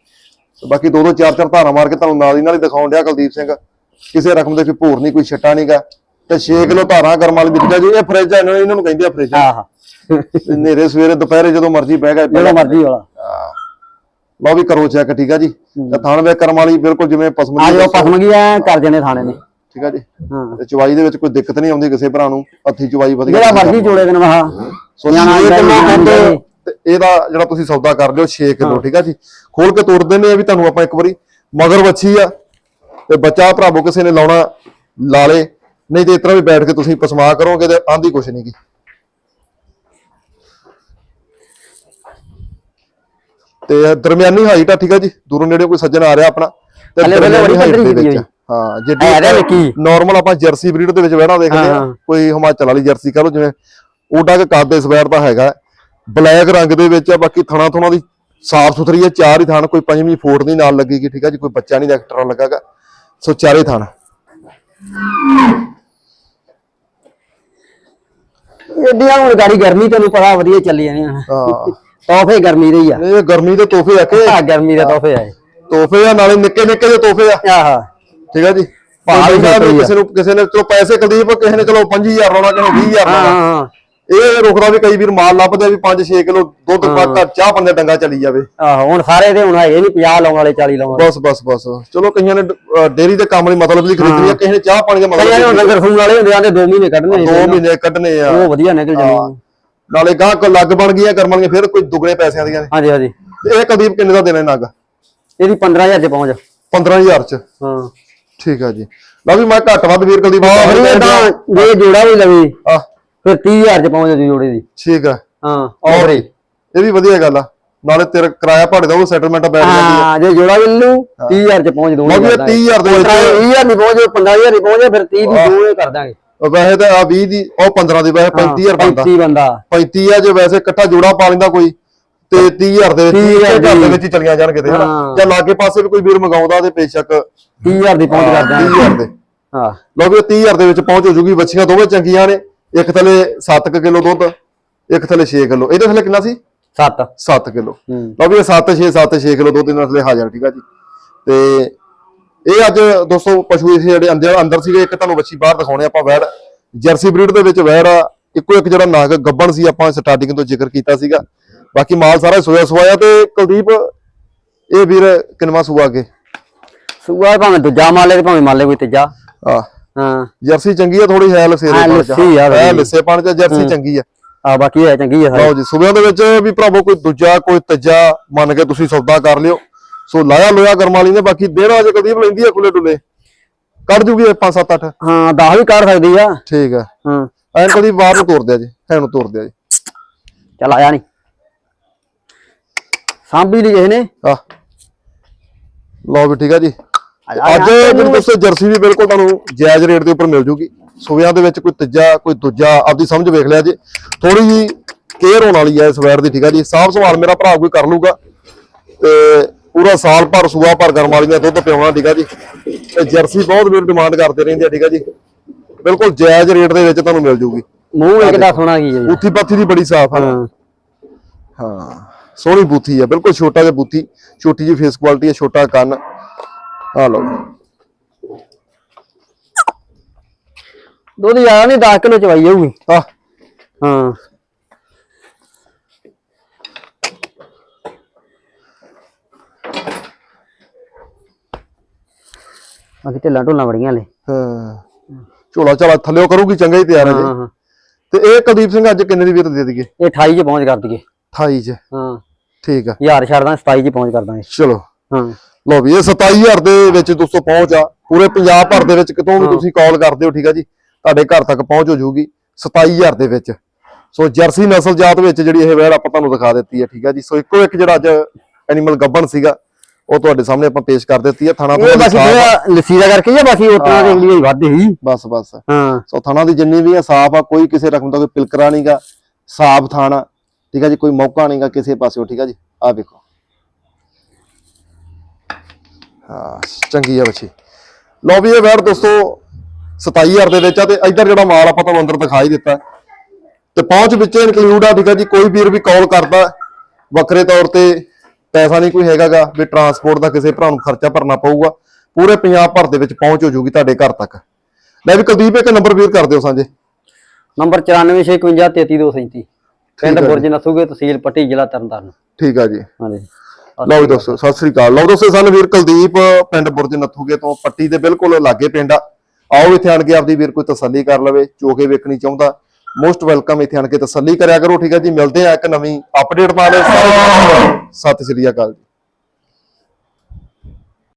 ਬਾਕੀ ਦੋ ਦੋ ਚਾਰ ਚਾਰ ਧਾਰਾਂ ਮਾਰ ਕੇ ਤੁਹਾਨੂੰ ਨਾਲ ਦੀ ਨਾਲ ਹੀ ਦਿਖਾਉਣ ਡਿਆ ਕੁਲਦੀਪ ਸਿੰਘ। ਕਿਸੇ ਰਕਮ ਦੇ ਕੋਈ ਭੂਰ ਨਹੀਂ ਕੋਈ ਛੱਟਾ ਨਹੀਂਗਾ ਤੇ 6 ਕਿਲੋ ਧਾਰਾਂ ਕਰਮ ਵਾਲੀ ਵਿਕਦਾ ਜੀ। ਇਹ ਫਰਿੱਜ ਆ ਇਹਨਾਂ ਨੂੰ ਕਹਿੰਦੇ ਆ ਫਰਿੱਜ ਆਹ ਨੇਰੇ ਸਵੇਰੇ ਦੁਪਹਿਰੇ ਜਦੋਂ ਮਰਜ਼ੀ ਬਹਿ ਗਏ ਜਿਹੜਾ ਮਰਜ਼ੀ ਵਾਲਾ। ਲਓ ਵੀ ਕਰੋ ਚੈੱਕ ਠੀਕ ਆ ਜੀ? ਤੇ ਥਾਣ ਵੇ ਕਰਮ ਵਾਲੀ ਬਿਲਕੁਲ ਜਿਵੇਂ ਪਸਮ ਆ ਜੋ ਪਸਮ ਗਈ ਐ ਕਰ ਜਣੇ ਥਾਣੇ ਨੇ। ਠੀਕ ਆ ਜੀ? ਹਾਂ। ਤੇ ਚਵਾਈ ਦੇ ਵਿੱਚ ਕੋਈ ਦਿੱਕਤ ਨਹੀਂ ਆਉਂਦੀ ਕਿਸੇ ਭਰਾ ਨੂੰ? ਹੱਥੀ ਚਵਾਈ ਵਧੀਆ ਜਿਹੜਾ ਮਰਜ਼ੀ ਜੋੜੇ ਦੇਣ ਮਹਾ ਸੋ ਨਿਆਣਾ 6 ਕਿਲੋ ਨਿਆਣਾ ਦੁੱਧ ਨਿਆਣਾ ਤੇ ਇਹਦਾ ਜਿਹੜਾ ਤੁਸੀਂ ਸੌਦਾ ਕਰ ਲਿਓ 6 ਕਿਲੋ ਠੀਕ ਆ ਜੀ? ਖੋਲ ਕੇ ਤੋੜ ਦਿੰਦੇ ਆ ਵੀ ਤੁਹਾਨੂੰ ਆਪਾਂ ਇੱਕ ਵਾਰੀ। ਮਗਰ ਵੱਛੀ ਆ। ਤੇ ਬੱਚਾ ਭਰਾਵੋ ਕਿਸੇ ਨੇ ਲਾਉਣਾ ਲਾ ਲੇ। ਨਹੀਂ ਤੇ ਇਸ ਤਰ੍ਹਾਂ ਵੀ ਬੈਠ ਕੇ ਤੁਸੀਂ ਪਸਮਾ ਕਰੋਗੇ ਤੇ ਆਂਦੀ ਕੁਛ ਨਹੀਂ ਗੀ। ਤੇ ਦਰਮਿਆਨੀ ਹਾਈਟ ਆ ਠੀਕ ਆ ਜੀ? ਦੂਰੋਂ ਨੇੜੇ ਕੋਈ ਸੱਜਣ ਆ ਰਿਹਾ ਆਪਣਾ। ਤੇ ਹਲੇ ਬੜੀ height ਦੇ ਵਿੱਚ ਆ। ਹਾਂ ਹੈ ਤਾਂ ਜਿੱਡੀ ਨਿੱਕੀ। ਨਾਰਮਲ ਆਪਾਂ ਜਰਸੀ ਬਰੀਡ ਦੇ ਵਿੱਚ ਵਹਿਣਾ ਦੇਖਦੇ ਆ ਹਾਂ। ਕੋਈ ਹਿਮਾਚਲ ਵਾਲੀ ਜਰਸੀ ਕਹ ਲਓ ਜਿਵੇਂ ਓਡਾ ਕੇ ਕੱਦ ਇਸ ਵੈਰ ਦਾ ਹੈਗਾ। ਬਲੈਕ ਰੰਗ ਦੇ ਵਿੱਚ ਆ ਬਾਕੀ ਥਣਾ ਥੁਣਾ ਦੀ ਸਾਫ਼ ਸੁਥਰੀ ਹੈ ਚਾਰ ਹੀ ਥਣ ਕੋਈ ਪੰਜਵੀਂ ਫੋਟ ਨਹੀਂ ਨਾਲ ਲੱਗੇਗੀ ਠੀਕ ਹੈ ਜੀ। ਕੋਈ ਬੱਚਾ ਨਹੀਂ ਐਕਸਟਰਾ ਲੱਗਾਗਾ ਸੋ ਚਾਰੇ ਥਣ। ਏਡੀਆਂ ਹੁਣ ਗਾੜੀ ਗਰਮੀ ਤੈਨੂੰ ਪਤਾ ਵਧੀਆ ਚੱਲੀ ਜਾਣੀ ਹਾਂ। ਤੋਹਫੇ ਗਰਮੀ ਦੇ ਹੀ ਆ। ਇਹ ਗਰਮੀ ਦੇ ਤੋਹਫੇ ਆ ਕੇ? ਆ ਗਰਮੀ ਦੇ ਤੋਹਫੇ ਆਏ ਤੋਹਫੇ ਆ ਨਾਲੇ ਨਿੱਕੇ ਨਿੱਕੇ ਜਿਹੇ ਤੋਹਫੇ ਆ। ਆਹਾ ਠੀਕ ਹੈ ਜੀ? ਭਾਅ ਭਾਈ ਵੀ ਸਾਹਿਬ ਸਹੀ ਆ। ਕਿਸੇ ਨੂੰ ਕਿਸੇ ਨੇ ਚਲੋ ਪੈਸੇ ਕੁਲਦੀਪ ਕਿਸੇ ਨੇ ਚਲੋ 5000 ਲਾਉਣਾ ਕਿਸੇ ਨੇ 20000 ਹਾਂ ਲਾਉਣਾ। ਹਾਂ। ਇਹ ਰੁਕਦਾ ਵੀ ਕਈ ਵੀਰ ਮਾਲ ਲੱਭਦੇ ਵੀ 5-6 ਕਿਲੋ ਦੁੱਧ ਪੱਕਾ ਚਾਹ ਬੰਦੇ ਡੰਗਾ ਚੱਲੀ ਜਾਵੇ। ਆਹੋ ਹੁਣ ਸਾਰੇ ਦੇ ਹੁਣ ਹੈਗੇ ਨਹੀਂ 50 ਲਾਉਣ ਵਾਲੇ 40 ਲਾਉਣ ਵਾਲੇ। ਬਸ ਬਸ ਬਸ। ਚਲੋ ਕਈਆਂ ਨੇ ਅਹ, ਡੇਅਰੀ ਦੇ ਕੰਮ ਲਈ ਮਤਲਬ ਲਈ ਖਰੀਦਣੀ ਆ ਕਿਸੇ ਨੇ ਚਾਹ ਪਾਣੀ ਦਾ ਕਈਆਂ ਨੇ ਹੁਣ ਮਤਲਬ ਲੰਗਰ ਖੂਨ ਵਾਲੇ ਹੁੰਦੇ ਆਂਦੇ 2 ਮਹੀਨੇ ਕੱਢਣੇ ਦੋ ਮਹੀਨੇ ਕੱਢਨੇ ਆ। ਉਹ ਵਧੀਆ ਨਿਕਲ। ਜਾਂਦੇ ਨਾਲੇ ਗਾਹ ਕੋ ਲੱਗ ਬਣ ਗਈਆਂ ਕਰਮਾਂ ਦੀਆਂ ਫਿਰ ਕੋਈ ਦੁੱਗਣੇ ਪੈਸਿਆਂ ਦੀਆਂ ਨੇ। ਹਾਂਜੀ ਹਾਂਜੀ। ਤੇ ਇਹ ਕਦੀਪ ਕਿੰਨੇ ਦਾ ਦੇਣਾ ਨਗ ਇਹਦੀ 15000 ਚ ਪਹੁੰਚ 15000 ਚ? ਹਾਂ। ਠੀਕ ਆ ਜੀ। ਲਓ ਵੀ ਮੈਂ ਘੱਟ ਵੱਧ ਵੀਰ ਕੁਲਦੀਪ ਫਿਰ ਇਹ ਤਾਂ ਜੇ ਜੋੜਾ ਵੀ ਲਵੇ ਆ ਫਿਰ 30000 ਚ ਪਹੁੰਚ ਜੂ ਜੋੜੇ ਦੀ। ਠੀਕ ਆ। ਹਾਂ ਹੀ ਇਹ ਵੀ ਵਧੀਆ ਗੱਲ ਆ। ਨਾਲੇ ਤੇਰਾ ਕਿਰਾਇਆ ਭਾੜੇ ਦਾ ਉਹ ਸੈਟਲਮੈਂਟ ਬੈਠ ਜਾਂਦੀ ਆ ਹਾਂ ਜੇ ਜੋੜਾ ਵੀ ਲੂ 30000 ਚ ਪਹੁੰਚ ਦੂੰਗਾ ਲਓ ਵੀ ਇਹ 30000 ਦੇ ਵਿੱਚ 20000 ਨਹੀਂ ਪਹੁੰਚੇ 15000 ਨਹੀਂ ਪਹੁੰਚੇ ਫਿਰ 30 ਦੀ ਦੋਵੇਂ ਕਰ ਦਾਂਗੇ। ਵੈਸੇ ਤਾਂ ਆ 20 ਦੀ ਉਹ 15 ਦੀ ਵੈਸੇ 35000 ਬਣਦਾ 35 ਬੰਦਾ। 35 ਆ ਜੇ ਵੈਸੇ ਇਕੱਠਾ ਜੋੜਾ ਪਾ ਲੈਂਦਾ ਕੋਈ ਤੇ 30000 ਦੇ ਵਿੱਚ 30,000 ਘਰ ਦੇ ਵਿੱਚ ਚਲੀਆਂ ਜਾਣਗੇ ਤੇ ਹਨਾ। ਜਾਂ ਲਾਗੇ ਪਾਸੇ ਵੀ ਕੋਈ ਵੀਰ ਮੰਗਾਉਂਦਾ ਤੇ ਬੇਸ਼ੱਕ 30000 ਦੀ ਪਹੁੰਚ ਕਰ ਦਾਂਗੇ 30000 ਦੇ। ਹਾਂ। ਲਓ ਵੀ 30000 ਦੇ ਵਿੱਚ ਪਹੁੰਚ ਹੋ ਜੂਗੀ ਬੱਚੀਆਂ ਦੋਵੇਂ ਚੰਗੀਆਂ ਨੇ ਇੱਕ ਥੱਲੇ 7 ਕਿਲੋ ਦੁੱਧ ਇੱਕ ਥੱਲੇ 6 ਕਿਲੋ। ਇਹਦੇ ਥੱਲੇ ਕਿੰਨਾ ਸੀ? 7 7 ਕਿਲੋ। ਲਓ ਵੀ ਇਹ 7 6 7 6 ਕਿਲੋ ਦੁੱਧ ਇਹਨਾਂ ਥੱਲੇ ਹਾਜ਼ਰ ਠੀਕ ਆ ਜੀ? ਤੇ ਇਹ ਅੱਜ ਦੋਸਤੋ ਪਸ਼ੂ ਇਸ ਜਿਹੜੇ ਅੰਦਰ ਅੰਦਰ ਸੀਗੇ ਇੱਕ ਤੁਹਾਨੂੰ ਬੱਚੀ ਬਾਹਰ ਦਿਖਾਉਣੇ ਆਪਾਂ ਵੈੜ। ਜਰਸੀ ਬਰੀਡ ਦੇ ਵਿੱਚ ਵੈੜ ਆ ਇੱਕੋ ਇੱਕ ਜਿਹੜਾ ਨਾਗ ਗੱਬਣ ਸੀ ਆਪਾਂ ਸਟਾਰਟਿੰਗ ਤੋਂ ਜ਼ਿਕਰ ਕੀਤਾ ਸੀਗਾ। ਬਾਕੀ ਮਾਲ ਸਾਰਾ ਸੋਇਆ ਸਵਾਇਆ ਤੇ ਕੁਲਦੀਪ ਇਹ ਵੀਰ ਕਿੰਨਵਾ ਸੂਆ ਅੱਗੇ? ਸੂਆ ਭਾਵੇਂ ਦੂਜਾ ਮਾਲੇ ਤੇ ਭਾਵੇਂ ਮਾਲੇ ਕੋਈ ਤੀਜਾ। ਆ ਹਾਂ। ਜਰਸੀ ਚੰਗੀ ਆ ਥੋੜੀ ਹੈ ਲਸੇਰੇ ਹਾਂ, ਲੱਸੀ ਆ ਥੋੜ੍ਹੀ। ਲਿੱਸੇ ਪਾਣ ਚ ਜਰਸੀ ਚੰਗੀ ਆ। ਆ ਬਾਕੀ ਹੈ ਚੰਗੀ ਹੈ ਸਾਰੀ। ਲਓ ਜੀ ਸੂਬਿਆਂ ਦੇ ਵਿੱਚ ਵੀ ਭਰਾਵੋ ਕੋਈ ਦੂਜਾ ਕੋਈ ਤੀਜਾ ਮੰਨ ਕੇ ਤੁਸੀਂ ਸੌਦਾ ਕਰ ਲਿਓ। ਸੋ ਲਾਇਆ ਲੋਇਆ ਕਰਮ ਵਾਲੀ ਨੇ ਬਾਕੀ ਦੇਣਾ ਅਜੇ ਕਦੀਪ ਲੈਂਦੀ ਆ ਖੁੱਲੇ ਡੁੱਲੇ। ਕੱਢ ਜੂਗੀ 5 7 8 ਹਾਂ 10 ਵੀ ਕੱਢ ਸਕਦੀ ਆ। ਠੀਕ ਆ। ਹਾਂ। ਐਨ ਕਦੀ ਬਾਹਰ ਨੂੰ ਤੋਰ ਦਿਆ ਜੀ ਹੈ ਨੂੰ ਤੋਰ ਦਿਆ ਜੀ। ਚੱਲ ਆਇਆ ਨਹੀਂ ਸਾਂਭੀ ਲਈ ਕਿਸੇ ਨੇ। ਆ ਲਓ ਵੀ ਠੀਕ ਆ ਜੀ। ਅੱਜ ਮੈਨੂੰ ਦੱਸੋ ਜਰਸੀ ਵੀ ਬਿਲਕੁਲ ਤੁਹਾਨੂੰ ਜਾਇਜ਼ ਰੇਟ ਦੇ ਉੱਪਰ ਮਿਲ ਜੂਗੀ। ਸੂਬਿਆਂ ਦੇ ਵਿੱਚ ਕੋਈ ਤੀਜਾ ਕੋਈ ਦੂਜਾ ਆਪਦੀ ਸਮਝ ਵੇਖ ਲਿਆ ਜੀ। ਥੋੜੀ ਜੀ ਕੇਅਰ ਹੋਣ ਵਾਲੀ ਹੈ ਇਸ ਵੈਰ ਦੀ ਠੀਕ ਆ ਜੀ। ਸਾਫ਼ ਸਵਾਲ ਮੇਰਾ ਭਰਾ ਕੋਈ ਕਰ ਲੂਗਾ ਤੇ ਪੂਰਾ ਸਾਲ ਭਰ ਸੂਆ ਭਰ ਗਰਮ ਵਾਲੀਆਂ ਦੁੱਧ ਪਿਆਉਣਾ ਠੀਕ ਆ ਜੀ। ਤੇ ਜਰਸੀ ਬਹੁਤ ਵੀਰ ਡਿਮਾਂਡ ਕਰਦੇ ਰਹਿੰਦੇ ਆ ਠੀਕ ਆ ਜੀ। ਬਿਲਕੁਲ ਜਾਇਜ਼ ਰੇਟ ਦੇ ਵਿੱਚ ਤੁਹਾਨੂੰ ਮਿਲ ਜੂਗੀ। ਮੂੰਹ ਇੱਕ ਦਾ ਸੋਹਣਾ ਕੀ ਹੈ ਜੀ। ਬੂਥੀ ਪਾਥੀ ਦੀ ਬੜੀ ਸਾਫ਼ ਆ। ਹਾਂ। ਹਾਂ ਸੋਹਣੀ ਬੂਥੀ ਆ ਬਿਲਕੁਲ ਛੋਟਾ ਜਿਹਾ ਬੂਥੀ ਛੋਟੀ ਜਿਹੀ ਫੇਸ ਕੁਆਲਿਟੀ ਆ ਛੋਟਾ ਕੰਨ। ਆ ਲਓ ਦੁੱਧ ਜ਼ਿਆਦਾ ਨਹੀਂ 10 ਕਿਲੋ ਚਵਾਈ ਜਾਊਗੀ। ਆ ਹਾਂ। ਬਾਕੀ ਢਿੱਲਾਂ ਢੋਲਾਂ ਬੜੀਆਂ ਲੈ ਹਾਂ। ਝੋਲਾ ਝਾਲਾ ਥੱਲਿਓ ਕਰੂਗੀ ਚੰਗਾ ਹੀ ਤਿਆਰ ਹੈ ਜੀ। ਹਾਂ ਤੇ ਇਹ ਕੁਲਦੀਪ ਸਿੰਘ ਅੱਜ ਕਿੰਨੇ ਦੀ ਵੀਰ ਦੇ ਦਈਏ? ਇਹ 28 ਚ ਪਹੁੰਚ ਕਰ ਦਈਏ। 28 ਚ। ਹਾਂ। ਠੀਕ ਆ। ਯਾਰ ਛੱਡ ਦਾਂ 27 ਚ ਪਹੁੰਚ ਕਰ ਦਾਂਗੇ। ਚਲੋ। ਹਾਂ। ਲਓ ਵੀ ਇਹ 27000 ਦੇ ਵਿੱਚ ਦੋਸਤੋ ਪਹੁੰਚ ਆ। ਪੂਰੇ ਪੰਜਾਬ ਭਰ ਦੇ ਵਿੱਚ ਕਿਤੋਂ ਵੀ ਤੁਸੀਂ ਕਾਲ ਕਰਦੇ ਹੋ ਠੀਕ ਆ ਜੀ? ਤੁਹਾਡੇ ਘਰ ਤੱਕ ਪਹੁੰਚ ਹੋ ਜਾਊਗੀ 27000 ਦੇ ਵਿੱਚ। ਸੋ ਜਰਸੀ ਨਸਲ ਜਾਤ ਵਿੱਚ ਜਿਹੜੀ ਇਹ ਵੈੜ ਆਪਾਂ ਤੁਹਾਨੂੰ ਦਿਖਾ ਦਿੱਤੀ ਹੈ ਠੀਕ ਆ ਜੀ? ਸੋ ਇੱਕੋ ਇੱਕ ਜਿਹੜਾ ਅੱਜ ਐਨੀਮਲ ਗੱਬਣ ਸੀਗਾ ਉਹ ਤੁਹਾਡੇ ਸਾਹਮਣੇ ਆਪਾਂ ਪੇਸ਼ ਕਰ ਦਿੱਤੀ ਹੈ ਥਾਣਾ ਇਹ ਬਸ ਸਾਫ਼ ਆ। ਥੋੜਾ ਲੱਸੀ ਦਾ ਕਰਕੇ ਜਾਂ ਬਾਕੀ ਉਤਨਾ ਦੇ ਇੰਗਲੀ ਵੱਧ ਹੀ ਬਸ ਬਸ। ਹਾਂ। ਸੋ ਥਾਣਾ ਦੀ ਜਿੰਨੀ ਵੀ ਆ ਸਾਫ਼ ਆ ਕੋਈ ਕਿਸੇ ਰਕਮ ਦਾ ਕੋਈ ਪਿਲਕਰਾ ਨਹੀਂਗਾ ਸਾਫ਼ ਥਾਣਾ ਠੀਕ ਆ ਜੀ ਕੋਈ ਮੌਕਾ ਨਹੀਂਗਾ ਕਿਸੇ ਪਾਸਿਓਂ ਠੀਕ ਆ ਜੀ। ਆ ਵੇਖੋ। ਹਾਂ ਚੰਗੀ ਆ ਬੱਚੀ। ਲਓ ਵੀ ਇਹ ਵੈਰ ਦੋਸਤੋ 27000 ਦੇ ਵਿੱਚ ਆ ਤੇ ਇੱਧਰ ਜਿਹੜਾ ਮਾਲ ਆਪਾਂ ਤੁਹਾਨੂੰ ਅੰਦਰ ਦਿਖਾ ਹੀ ਦਿੱਤਾ। ਤੇ ਪਹੁੰਚ ਵਿੱਚ ਇਨਕਲੂਡ ਆ ਠੀਕ ਆ ਜੀ ਕੋਈ ਵੀਰ ਵੀ ਕਾਲ ਕਰਦਾ ਵੱਖਰੇ ਤੌਰ ਤੇ ਪੈਸਾ ਨਹੀਂ ਕੋਈ ਹੈਗਾਗਾ ਵੀ ਟਰਾਂਸਪੋਰਟ ਦਾ ਕਿਸੇ ਭਰਾ ਨੂੰ ਖਰਚਾ ਭਰਨਾ ਪਊਗਾ। ਪੂਰੇ ਪੰਜਾਬ ਭਰ ਦੇ ਵਿੱਚ ਪਹੁੰਚ ਹੋ ਜੂਗੀ ਤੁਹਾਡੇ ਘਰ ਤੱਕ। ਲੈ ਵੀ ਕੁਲਦੀਪ ਇੱਕ ਨੰਬਰ ਵੀਰ ਕਰ ਦਿਓ ਸਾਂਝੇ। ਨੰਬਰ 9465533237 ਪਿੰਡ ਬੁਰਜ ਨਸੂਗੇ ਤਹਿਸੀਲ ਪੱਟੀ ਜ਼ਿਲ੍ਹਾ ਤਰਨਤਾਰਨ। ਠੀਕ ਆ ਜੀ। ਹਾਂਜੀ। ਲਓ ਜੀ ਦੋਸਤੋ ਸਤਿ ਸ੍ਰੀ ਅਕਾਲ। ਲਓ ਦੋਸਤੋ ਸਾਨੂੰ ਵੀਰ ਕੁਲਦੀਪ ਪਿੰਡ ਬੁਰਜ ਨੱਥੂਗੇ ਤੋਂ ਪੱਟੀ ਦੇ ਬਿਲਕੁਲ ਲਾਗੇ ਪਿੰਡ ਆ। ਆਓ ਇੱਥੇ ਆਣ ਕੇ ਆਪਦੀ ਵੀਰ ਕੋਈ ਤਸੱਲੀ ਕਰ ਲਵੇ ਚੋਕੇ ਵੇਖਣੀ ਚਾਹੁੰਦਾ। ਮੋਸਟ ਵੈਲਕਮ ਇੱਥੇ ਆਣ ਕੇ ਤਸੱਲੀ ਕਰਿਆ ਕਰੋ, ਠੀਕ ਹੈ ਜੀ, ਮਿਲਦੇ ਆ ਇੱਕ ਨਵੀਂ ਅਪਡੇਟ ਨਾਲ। ਸਤਿ ਸ੍ਰੀ ਅਕਾਲ ਜੀ।